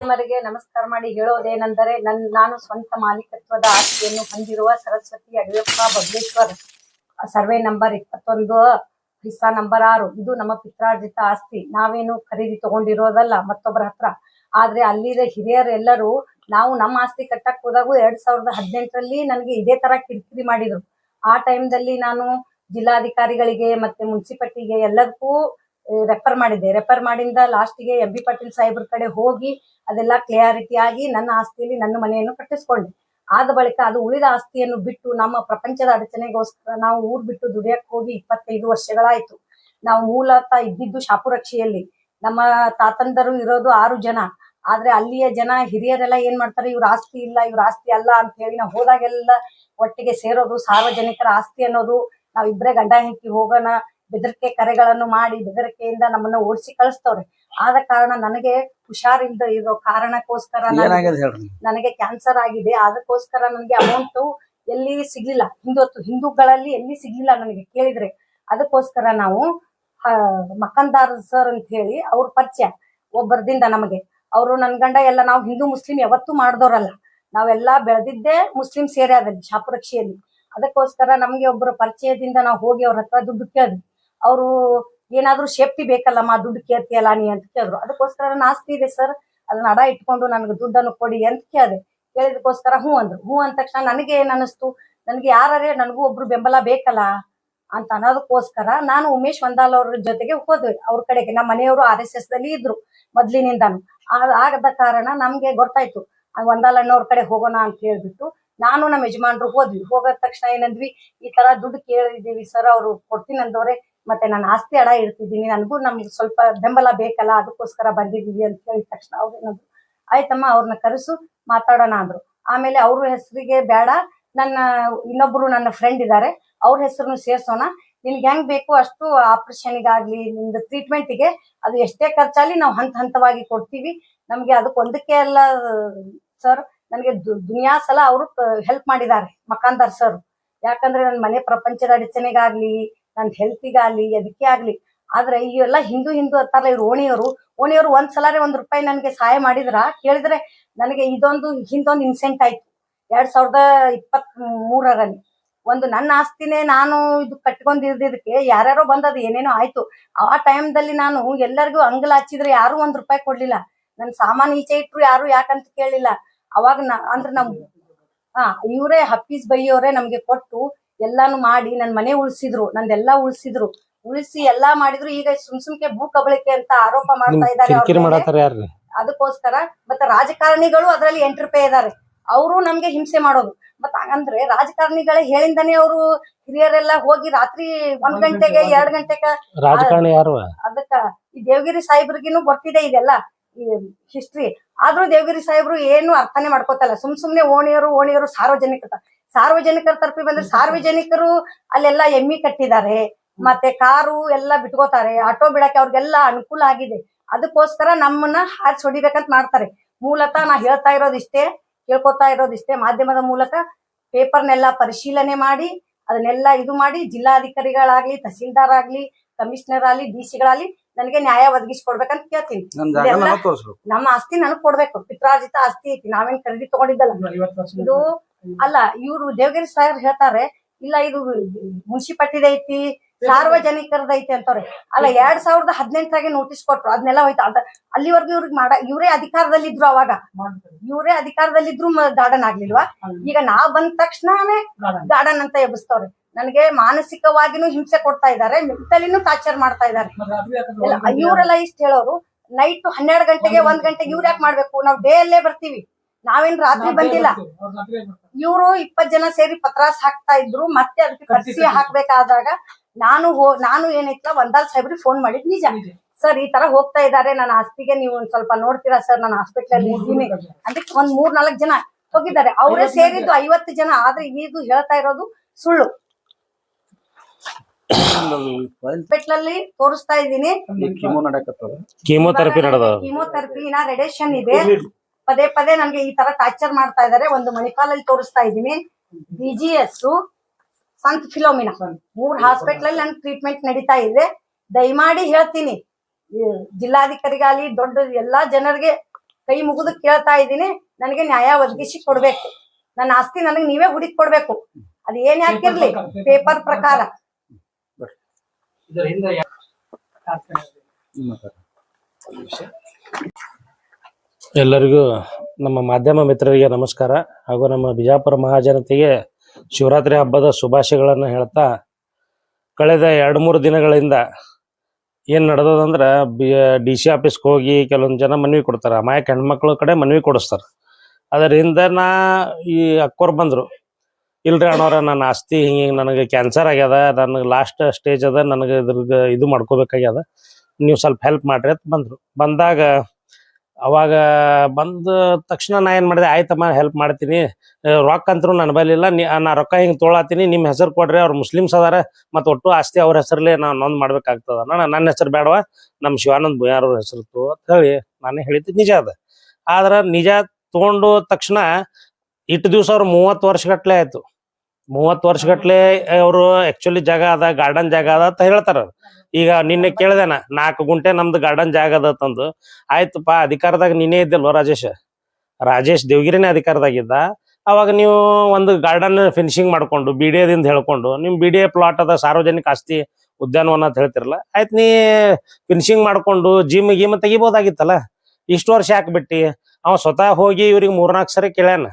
ಮರಿಗೆ ನಮಸ್ಕಾರ ಮಾಡಿ ಹೇಳೋದೇನೆಂದರೆ ನನ್ನ ನಾನು ಸ್ವಂತ ಮಾಲೀಕತ್ವದ ಆಸ್ತಿಯನ್ನು ಹೊಂದಿರುವ ಸರಸ್ವತಿ ಅಡಿಯಪ್ಪ ಬಬ್ಲೇಶ್ವರ್ ಸರ್ವೆ ನಂಬರ್ ಇಪ್ಪತ್ತೊಂದು, ಹಿಸ್ಸಾ ನಂಬರ್ ಆರು. ಇದು ನಮ್ಮ ಪಿತ್ರಾರ್ಜಿತ ಆಸ್ತಿ. ನಾವೇನು ಖರೀದಿ ತಗೊಂಡಿರೋದಲ್ಲ ಮತ್ತೊಬ್ಬರ ಹತ್ರ. ಆದ್ರೆ ಅಲ್ಲಿದ ಹಿರಿಯರು ಎಲ್ಲರೂ ನಾವು ನಮ್ಮ ಆಸ್ತಿ ಕಟ್ಟಕ್ ಹೋದಾಗೂ ಎರಡ್ ಸಾವಿರದ ಹದಿನೆಂಟರಲ್ಲಿ ನನಗೆ ಇದೇ ತರ ಕಿರಿಕಿರಿ ಮಾಡಿದ್ರು. ಆ ಟೈಮ್ದಲ್ಲಿ ನಾನು ಜಿಲ್ಲಾಧಿಕಾರಿಗಳಿಗೆ ಮತ್ತೆ ಮುನ್ಸಿಪಟ್ಟಿಗೆ ಎಲ್ಲದಕ್ಕೂ ರೆಫರ್ ಮಾಡಿದ್ದೆ. ರೆಫರ್ ಮಾಡಿಂದ ಲಾಸ್ಟಿಗೆ ಎಂ ಬಿ ಪಾಟೀಲ್ ಸಾಹೇಬ್ರ ಕಡೆ ಹೋಗಿ ಅದೆಲ್ಲ ಕ್ಲಿಯಾರಿಟಿ ಆಗಿ ನನ್ನ ಆಸ್ತಿಯಲ್ಲಿ ನನ್ನ ಮನೆಯನ್ನು ಕಟ್ಟಿಸ್ಕೊಂಡೆ. ಆದ ಬಳಿಕ ಅದು ಉಳಿದ ಆಸ್ತಿಯನ್ನು ಬಿಟ್ಟು ನಮ್ಮ ಪ್ರಪಂಚದ ಅಡಚಣೆಗೋಸ್ಕರ ನಾವು ಊರ್ ಬಿಟ್ಟು ದುಡಿಯಕ್ಕೆ ಹೋಗಿ ಇಪ್ಪತ್ತೈದು ವರ್ಷಗಳಾಯ್ತು. ನಾವು ಮೂಲತಃ ಇದ್ದಿದ್ದು ಶಾಪುರಕ್ಷಿಯಲ್ಲಿ ನಮ್ಮ ತಾತಂದರು ಇರೋದು ಆರು ಜನ. ಆದ್ರೆ ಅಲ್ಲಿಯ ಜನ ಹಿರಿಯರೆಲ್ಲ ಏನ್ ಮಾಡ್ತಾರೆ, ಇವ್ರ ಆಸ್ತಿ ಇಲ್ಲ, ಇವ್ರ ಆಸ್ತಿ ಅಲ್ಲ ಅಂತ ಹೇಳಿ ನಾವು ಹೋದಾಗೆಲ್ಲ ಒಟ್ಟಿಗೆ ಸೇರೋದು, ಸಾರ್ವಜನಿಕರ ಆಸ್ತಿ ಅನ್ನೋದು ನಾವ್ ಇಬ್ರೇ ಗಂಡ ಹೆಂಕಿ ಹೋಗೋಣ ಬೆದರಿಕೆ ಕರೆಗಳನ್ನು ಮಾಡಿ ಬೆದರಿಕೆಯಿಂದ ನಮ್ಮನ್ನ ಓಡಿಸಿ ಕಳಿಸ್ತವ್ರೆ. ಆದ ಕಾರಣ ನನಗೆ ಹುಷಾರಿಂದ ಇರೋ ಕಾರಣಕ್ಕೋಸ್ಕರ ನನಗೆ ಕ್ಯಾನ್ಸರ್ ಆಗಿದೆ. ಅದಕ್ಕೋಸ್ಕರ ನನಗೆ ಅಮೌಂಟ್ ಎಲ್ಲಿ ಸಿಗ್ಲಿಲ್ಲ. ಹಿಂದೊತ್ತು ಹಿಂದೂಗಳಲ್ಲಿ ಎಲ್ಲಿ ಸಿಗ್ಲಿಲ್ಲ ನನಗೆ ಕೇಳಿದ್ರೆ. ಅದಕ್ಕೋಸ್ಕರ ನಾವು ಮಕ್ಕಂದಾರ್ ಮಕಂದಾರ್ ಸರ್ ಅಂತ ಹೇಳಿ ಅವ್ರ ಪರಿಚಯ ಒಬ್ಬರದಿಂದ ನಮಗೆ. ಅವರು ನನ್ ಗಂಡ ಎಲ್ಲ ನಾವು ಹಿಂದೂ ಮುಸ್ಲಿಂ ಯಾವತ್ತೂ ಮಾಡ್ದವ್ರಲ್ಲ. ನಾವೆಲ್ಲ ಬೆಳೆದಿದ್ದೇ ಮುಸ್ಲಿಂ ಸೇರಿ ಅದಲ್ಲಿ ಶಾಪುರಕ್ಷಿಯಲ್ಲಿ. ಅದಕ್ಕೋಸ್ಕರ ನಮಗೆ ಒಬ್ಬರ ಪರಿಚಯದಿಂದ ನಾವು ಹೋಗಿ ಅವ್ರ ಹತ್ರ ದುಡ್ಡು ಕೇಳಿದ್ವಿ ಅವರು ಏನಾದ್ರೂ ಸೇಫ್ಟಿ ಬೇಕಲ್ಲಮ್ಮ, ದುಡ್ಡು ಕೇಳ್ತೀಯಲ್ಲ ನೀ ಅಂತ ಕೇಳಿದ್ರು. ಅದಕ್ಕೋಸ್ಕರ ನಾನು ಆಸ್ತಿ ಇದೆ ಸರ್, ಅದನ್ನ ಅಡ ಇಟ್ಕೊಂಡು ನನಗೆ ದುಡ್ಡನ್ನು ಕೊಡಿ ಅಂತ ಕೇಳಿದೆ. ಕೇಳಿದಕ್ಕೋಸ್ಕರ ಹ್ಞೂ ಅಂದ್ರು. ಹ್ಞೂ ಅಂದ ತಕ್ಷಣ ನನಗೆ ಏನ್ ನನಗೆ ಯಾರೇ ನನಗೂ ಒಬ್ರು ಬೆಂಬಲ ಬೇಕಲ್ಲ ಅಂತ ಅನ್ನೋದಕ್ಕೋಸ್ಕರ ನಾನು ಉಮೇಶ್ ವಂದಾಲ್ ಅವ್ರ ಜೊತೆಗೆ ಹೋದ್ವಿ. ಅವ್ರ ಕಡೆಗೆ. ನಮ್ಮ ಮನೆಯವರು ಆರ್ ಎಸ್ ಎಸ್ ದಲ್ಲಿ ಇದ್ರು ಮೊದ್ಲಿನಿಂದಾನು. ಆಗದ ಕಾರಣ ನಮ್ಗೆ ಗೊತ್ತಾಯ್ತು. ವಂದಾಲ್ ಅಣ್ಣವ್ರ ಕಡೆ ಹೋಗೋಣ ಅಂತ ಹೇಳ್ಬಿಟ್ಟು ನಾನು ನಮ್ಮ ಯಜಮಾನ್ರು ಹೋದ್ವಿ. ಹೋಗದ ತಕ್ಷಣ ಏನಂದ್ವಿ, ಈ ತರ ದುಡ್ಡು ಕೇಳಿದೀವಿ ಸರ್, ಅವ್ರು ಕೊಡ್ತೀನಿ ಅಂದವ್ರೆ. ಮತ್ತೆ ನಾನು ಆಸ್ತಿ ಅಡ ಇಡ್ತಿದ್ದೀನಿ, ನನಗೂ ನಮ್ಗೆ ಸ್ವಲ್ಪ ಬೆಂಬಲ ಬೇಕಲ್ಲ, ಅದಕ್ಕೋಸ್ಕರ ಬಂದಿದ್ದೀವಿ ಅಂತ ಹೇಳಿದ ತಕ್ಷಣ ಅವ್ರು ಏನಂದ್ರು, ಆಯ್ತಮ್ಮ ಅವ್ರನ್ನ ಕರೆಸು, ಮಾತಾಡೋಣ ಅಂದ್ರು. ಆಮೇಲೆ ಅವ್ರ ಹೆಸರಿಗೆ ಬೇಡ ನನ್ನ ಇನ್ನೊಬ್ರು ನನ್ನ ಫ್ರೆಂಡ್ ಇದ್ದಾರೆ ಅವ್ರ ಹೆಸರನ್ನು ಸೇರ್ಸೋಣ. ನಿನ್ಗೆ ಹೆಂಗ್ ಬೇಕು ಅಷ್ಟು ಆಪರೇಷನ್ಗಾಗ್ಲಿ ನಿಮ್ದು ಟ್ರೀಟ್ಮೆಂಟಿಗೆ ಅದು ಎಷ್ಟೇ ಖರ್ಚಾಗಲಿ ನಾವು ಹಂತ ಹಂತವಾಗಿ ಕೊಡ್ತೀವಿ. ನಮ್ಗೆ ಅದಕ್ಕೆ ಒಂದಕ್ಕೆ ಅಲ್ಲ ಸರ್ ನನಗೆ ದುನಿಯಾ ಸಲ ಅವರು ಹೆಲ್ಪ್ ಮಾಡಿದ್ದಾರೆ ಮಕಾಂದಾರ್ ಸರ್ ಯಾಕಂದ್ರೆ ನನ್ನ ಮನೆ ಪ್ರಪಂಚದ ಅಡಚಣೆಗಾಗ್ಲಿ ನನ್ನ ಹೆಲ್ತಿಗಾಗ್ಲಿ ಅದಕ್ಕೆ ಆಗ್ಲಿ ಆದ್ರೆ ಇವೆಲ್ಲ ಹಿಂದೂ ಹಿಂದೂ ಅಂತಾರಲ್ಲ ಇವ್ರು ಓಣಿಯವರು. ಓಣಿಯವರು ಒಂದ್ ಸಲಾರೆ ಒಂದ್ ರೂಪಾಯಿ ನನಗೆ ಸಹಾಯ ಮಾಡಿದ್ರ, ಕೇಳಿದ್ರೆ ನನಗೆ ಇದೊಂದು, ಹಿಂದೊಂದು ಇನ್ಸೆಂಟ್ ಆಯ್ತು. ಎರಡ್ ಸಾವಿರದ ಇಪ್ಪತ್ ಮೂರರಲ್ಲಿ ಒಂದು ನನ್ನ ಆಸ್ತಿನೇ ನಾನು ಇದು ಕಟ್ಕೊಂಡಿದ್ದಕ್ಕೆ ಯಾರ್ಯಾರೋ ಬಂದದ ಏನೇನೋ ಆಯ್ತು. ಆ ಟೈಮ್ದಲ್ಲಿ ನಾನು ಎಲ್ಲರಿಗೂ ಅಂಗಲ ಹಚ್ಚಿದ್ರೆ ಯಾರು ಒಂದ್ ರೂಪಾಯಿ ಕೊಡ್ಲಿಲ್ಲ. ನನ್ ಸಾಮಾನ್ ಈಚೆ ಇಟ್ರು ಯಾರು ಯಾಕಂತ ಕೇಳಿಲ್ಲ. ಅವಾಗ ಅಂದ್ರೆ ನಮ್, ಹಾ, ಇವರೇ ಹಪ್ಪೀಸ್ ಬೈಯೋರೇ ನಮ್ಗೆ ಕೊಟ್ಟು ಎಲ್ಲಾನು ಮಾಡಿ ನನ್ ಮನೆ ಉಳಿಸಿದ್ರು ನಂದೆಲ್ಲಾ ಉಳಿಸಿದ್ರು. ಉಳಿಸಿ ಎಲ್ಲಾ ಮಾಡಿದ್ರು ಈಗ ಸುಮ್ ಸುಮ್ಕೆ ಭೂ ಕಬಳಿಕೆ ಅಂತ ಆರೋಪ ಮಾಡ್ತಾ ಇದ್ದಾರೆ ಅವ್ರ ಮೇಲೆ. ಅದಕ್ಕೋಸ್ಕರ ಮತ್ತೆ ರಾಜಕಾರಣಿಗಳು ಅದರಲ್ಲಿ ಎಂಟರ್ ಪೇ ಇದಾರೆ. ಅವರು ನಮ್ಗೆ ಹಿಂಸೆ ಮಾಡೋದು. ಮತ್ತ ಅಂದ್ರೆ ರಾಜಕಾರಣಿಗಳ ಹೇಳಿಂದಾನೆ ಅವರು ಹಿರಿಯರೆಲ್ಲ ಹೋಗಿ ರಾತ್ರಿ ಒಂದ್ ಗಂಟೆಗೆ ಎರಡ್ ಗಂಟೆಗೆ ರಾಜಕಾರಣಿ ಯಾರು? ಅದಕ್ಕ ಈ ದೇವಗಿರಿ ಸಾಹೇಬ್ರಿಗಿನೂ ಗೊತ್ತಿದೆ ಇದೆಲ್ಲ ಈ ಹಿಸ್ಟ್ರಿ ಆದ್ರೂ ದೇವಗಿರಿ ಸಾಹೇಬ್ರು ಏನು ಅರ್ಥನೇ ಮಾಡ್ಕೋತಲ್ಲ. ಸುಮ್ ಸುಮ್ನೆ ಓಣಿಯರು ಓಣಿಯರು ಸಾರ್ವಜನಿಕರ ಸಾರ್ವಜನಿಕರ ತರಪಿ ಬಂದ್ರೆ ಸಾರ್ವಜನಿಕರು ಅಲ್ಲೆಲ್ಲ ಎಮ್ಮಿ ಕಟ್ಟಿದ್ದಾರೆ ಮತ್ತೆ ಕಾರು ಎಲ್ಲ ಬಿಟ್ಕೋತಾರೆ ಆಟೋ ಬಿಡಕ್ಕೆ ಅವ್ರಿಗೆಲ್ಲ ಅನುಕೂಲ ಆಗಿದೆ. ಅದಕ್ಕೋಸ್ಕರ ನಮ್ಮನ್ನ ಹಾರಿಸಿ ಹೊಡಿಬೇಕಂತ ಮಾಡ್ತಾರೆ. ಮೂಲತಃ ನಾ ಹೇಳ್ತಾ ಇರೋದಿಷ್ಟೇ ಕೇಳ್ಕೊತಾ ಇರೋದಿಷ್ಟೇ ಮಾಧ್ಯಮದ ಮೂಲಕ ಪೇಪರ್ನೆಲ್ಲ ಪರಿಶೀಲನೆ ಮಾಡಿ ಅದನ್ನೆಲ್ಲ ಇದು ಮಾಡಿ ಜಿಲ್ಲಾಧಿಕಾರಿಗಳಾಗ್ಲಿ ತಹಸೀಲ್ದಾರ್ ಆಗ್ಲಿ ಕಮಿಷನರ್ ಆಗ್ಲಿ ಡಿ ಸಿಗಳಾಗ್ಲಿ ನನಗೆ ನ್ಯಾಯ ಒದಗಿಸ್ಕೊಡ್ಬೇಕಂತ ಕೇಳ್ತೀನಿ. ನಮ್ಮ ಆಸ್ತಿ ನನಗ್ ಕೊಡ್ಬೇಕು. ಪಿತ್ರಾರ್ಜಿತ ಆಸ್ತಿ ಐತಿ. ನಾವೇನ್ ಖರೀದಿ ತಗೊಂಡಿದ್ದಲ್ಲ. ಇದು ಅಲ್ಲ ಇವರು ದೇವಗಿರಿ ಸಾಹೇಬ್ ಹೇಳ್ತಾರೆ ಇಲ್ಲ ಇದು ಮುನ್ಸಿಪಲ್ಟಿದ ಐತಿ ಸಾರ್ವಜನಿಕರದ ಐತಿ ಅಂತವ್ರೆ. ಅಲ್ಲ ಎರಡ್ ಸಾವಿರದ ಹದಿನೆಂಟರಾಗೆ ನೋಟಿಸ್ ಕೊಟ್ರು ಅದನ್ನೆಲ್ಲ ಹೋಯ್ತು. ಅಂತ ಅಲ್ಲಿವರೆಗೂ ಇವ್ರಿಗೆ ಮಾಡ ಇವರೇ ಅಧಿಕಾರದಲ್ಲಿದ್ರು ಅವಾಗ. ಇವರೇ ಅಧಿಕಾರದಲ್ಲಿದ್ರು ಗಾರ್ಡನ್ ಆಗ್ಲಿಲ್ವಾ? ಈಗ ನಾವ್ ಬಂದ ತಕ್ಷಣನೇ ಗಾರ್ಡನ್. ಅಂತ ಎಬ್ಬಿಸ್ತವ್ರೆ. ನನಗೆ ಮಾನಸಿಕವಾಗಿನೂ ಹಿಂಸೆ ಕೊಡ್ತಾ ಇದ್ದಾರೆ ಮೆಂಟಲಿನೂ ಟಾರ್ಚರ್ ಮಾಡ್ತಾ ಇದ್ದಾರೆ ಇವರೆಲ್ಲ ಇಷ್ಟ ಹೇಳೋರು ನೈಟ್ ಹನ್ನೆರಡು ಗಂಟೆಗೆ ಒಂದ್ ಗಂಟೆಗೆ ಇವ್ರ ಯಾಕೆ ಮಾಡ್ಬೇಕು? ನಾವು ಡೇ ಅಲ್ಲೇ ಬರ್ತೀವಿ. ನಾವೇನ್ ರಾತ್ರಿ ಬಂದಿಲ್ಲ. ಇವರು ಇಪ್ಪತ್ ಜನ ಸೇರಿ ಪತ್ರಾಸ್ ಹಾಕ್ತಾ ಇದ್ರು ಮತ್ತೆ ಅದಕ್ಕೆ ಕರ್ಸಿ ಹಾಕ್ಬೇಕಾದಾಗ ನಾನು ಹೋ ನಾನು ಏನೈತ್ಲ ಒಂದಾಲ್ ಸಾಹೇಬ್ರಿಗೆ ಫೋನ್ ಮಾಡಿದ್. ನಿಜ. ಸರ್ ಈ ತರ ಹೋಗ್ತಾ ಇದಾರೆ ನನ್ನ ಆಸ್ತಿಗೆ ನೀವು ಒಂದ್ ಸ್ವಲ್ಪ ನೋಡ್ತೀರಾ ಸರ್ ನಾನು ಹಾಸ್ಪಿಟಲ್ ಅಲ್ಲಿ ಇದ್ದೀನಿ. ಅದಕ್ಕೆ ಒಂದ್ ಮೂರ್ ನಾಲ್ಕ್ ಜನ ಹೋಗಿದ್ದಾರೆ. ಅವರೇ ಸೇರಿದ್ದು ಐವತ್ತು ಜನ. ಆದ್ರೆ ಇದು ಹೇಳ್ತಾ ಇರೋದು ಸುಳ್ಳು. ಹಾಸ್ಪಿಟ್ಲಲ್ಲಿ ತೋರಿಸ್ತಾ ಇದ್ದೀನಿ. ಕೀಮೋಥೆರಪಿ ನಡೆದ ಕೀಮೋಥೆರಪಿ ರೇಡಿಯೇಷನ್ ಇದೆ. ಪದೇ ಪದೇ ನನ್ಗೆ ಈ ತರ ಟಾರ್ಚರ್ ಮಾಡ್ತಾ ಇದಾರೆ. ಒಂದು ಮಣಿಪಾಲಲ್ಲಿ ತೋರಿಸ್ತಾ ಇದೀನಿ ಬಿಜಿಎಸ್ ಸಂತ ಎಸ್ ಸಂತ್ ಫಿಲೋಮಿನಾ. ಮೂರ್ ಹಾಸ್ಪಿಟಲ್ ಅಲ್ಲಿ ನನ್ ಟ್ರೀಟ್ಮೆಂಟ್ ನಡೀತಾ ಇದೆ. ದಯಮಾಡಿ ಹೇಳ್ತೀನಿ. ಜಿಲ್ಲಾಧಿಕಾರಿಗಾಲಿ ದೊಡ್ಡ ಎಲ್ಲಾ ಜನರಿಗೆ ಕೈ ಮುಗಿದು ಕೇಳ್ತಾ ಇದ್ದೀನಿ. ನನಗೆ ನ್ಯಾಯ ಒದಗಿಸಿ ಕೊಡ್ಬೇಕು. ನನ್ನ ಆಸ್ತಿ ನನಗೆ ನೀವೇ ಹುಡುಕಿ ಕೊಡ್ಬೇಕು. ಅದು ಏನ್ ಯಾಕಿರ್ಲಿ ಪೇಪರ್ ಪ್ರಕಾರ. ಇದರ ಹಿಂದೆ ಯಾ- ಕಾರ್ಖಾನೆ ಎಲ್ಲರಿಗೂ ನಮ್ಮ ಮಾಧ್ಯಮ ಮಿತ್ರರಿಗೆ ನಮಸ್ಕಾರ. ಹಾಗೂ ನಮ್ಮ ಬಿಜಾಪುರ ಮಹಾಜನತೆಗೆ ಶಿವರಾತ್ರಿ ಹಬ್ಬದ ಶುಭಾಶಯಗಳನ್ನು ಹೇಳ್ತಾ ಕಳೆದ ಎರಡು ಮೂರು ದಿನಗಳಿಂದ ಏನು ನಡೆದದಂದ್ರೆ ಬಿ, ಡಿ ಸಿ ಆಫೀಸ್ಗೆ ಹೋಗಿ ಕೆಲವೊಂದು ಜನ ಮನವಿ ಕೊಡ್ತಾರೆ. ಅಮಾಯಕ ಹೆಣ್ಮಕ್ಳ ಕಡೆ ಮನವಿ ಕೊಡಿಸ್ತಾರೆ. ಅದರಿಂದ ನಾ ಈ ಅಕ್ಕೋರು ಬಂದರು, ಇಲ್ರಿ ಅಣ್ಣವ್ರ ನನ್ನ ಆಸ್ತಿ ಹಿಂಗೆ ಹಿಂಗೆ ನನಗೆ ಕ್ಯಾನ್ಸರ್ ಆಗ್ಯದ ನನಗೆ ಲಾಸ್ಟ್ ಸ್ಟೇಜ್ ಅದ, ನನಗೆ ಇದ್ರದ್ದು ಇದು ಮಾಡ್ಕೋಬೇಕಾಗ್ಯದ, ನೀವು ಸ್ವಲ್ಪ ಹೆಲ್ಪ್ ಮಾಡ್ರಿ ಅಂತ ಬಂದರು. ಬಂದಾಗ ಅವಾಗ ಬಂದ ತಕ್ಷಣ ನಾ ಏನು ಮಾಡಿದೆ, ಆಯ್ತಮ್ಮ ಹೆಲ್ಪ್ ಮಾಡ್ತೀನಿ. ರೊಕ್ಕ ಅಂತರೂ ನನ್ನ ಬಳಿ ಇಲ್ಲ. ನೀ ರೊಕ್ಕ ಹಿಂಗೆ ತೊಳಾತೀನಿ. ನಿಮ್ಮ ಹೆಸರು ಕೊಡ್ರಿ. ಅವ್ರು ಮುಸ್ಲಿಮ್ಸ್ ಅದಾರ. ಮತ್ತು ಒಟ್ಟು ಆಸ್ತಿ ಅವ್ರ ಹೆಸರಲ್ಲೇ ನಾನು ನೋಂದ್ ಮಾಡ್ಬೇಕಾಗ್ತದ. ನಾನು ನನ್ನ ಹೆಸರು ಬೇಡವಾ ನಮ್ಮ ಶಿವಾನಂದ್ ಭುಯಾರ್ ಅವ್ರ ಹೆಸರು ಅಂತ ಹೇಳಿ ನಾನೇ ಹೇಳಿದ್ದು ನಿಜ ಅದ. ಆದ್ರೆ ನಿಜ ತೊಗೊಂಡು ತಕ್ಷಣ ಇಟ್ಟು ದಿವಸ ಅವ್ರು ಮೂವತ್ತು ವರ್ಷಗಟ್ಲೆ ಆಯ್ತು. ಮೂವತ್ತು ವರ್ಷಗಟ್ಲೆ ಅವರು ಆಕ್ಚುಲಿ ಜಾಗ ಅದ ಗಾರ್ಡನ್ ಜಾಗ ಅದ ಅಂತ ಹೇಳ್ತಾರ ಈಗ ನಿನ್ನೆ ಕೇಳ್ದೇನ, ನಾಲ್ಕು ಗುಂಟೆ ನಮ್ದು ಗಾರ್ಡನ್ ಜಾಗ ಅದ ತಂದು ಆಯ್ತಪ್ಪ ಅಧಿಕಾರದಾಗ ನೀನೇ ಇದ್ದಿಲ್ವ ರಾಜೇಶ್? ರಾಜೇಶ್ ದೇವಗಿರಿನೇ ಅಧಿಕಾರದಾಗಿದ್ದ. ಅವಾಗ ನೀವು ಒಂದು ಗಾರ್ಡನ್ ಫಿನಿಶಿಂಗ್ ಮಾಡ್ಕೊಂಡು ಬಿ ಡಿ ಎದಿಂದ ಹೇಳ್ಕೊಂಡು, ನಿಮ್ ಬಿ ಡಿ ಎ ಪ್ಲಾಟ್ ಅದ, ಸಾರ್ವಜನಿಕ ಆಸ್ತಿ, ಉದ್ಯಾನವನ ಅಂತ ಹೇಳ್ತಿರಲ್ಲ, ಆಯ್ತು ನೀ ಫಿನಿಶಿಂಗ್ ಮಾಡ್ಕೊಂಡು ಜಿಮ್ ಗಿಮ್ ತೆಗಿಬೋದಾಗಿತ್ತಲ್ಲ? ಇಷ್ಟು ವರ್ಷ ಯಾಕೆ ಬಿಟ್ಟಿ? ಅವ ಸ್ವತಃ ಹೋಗಿ ಇವ್ರಿಗೆ ಮೂರ್ನಾಲ್ಕು ಸರಿ ಕೇಳ್ಯಾನ.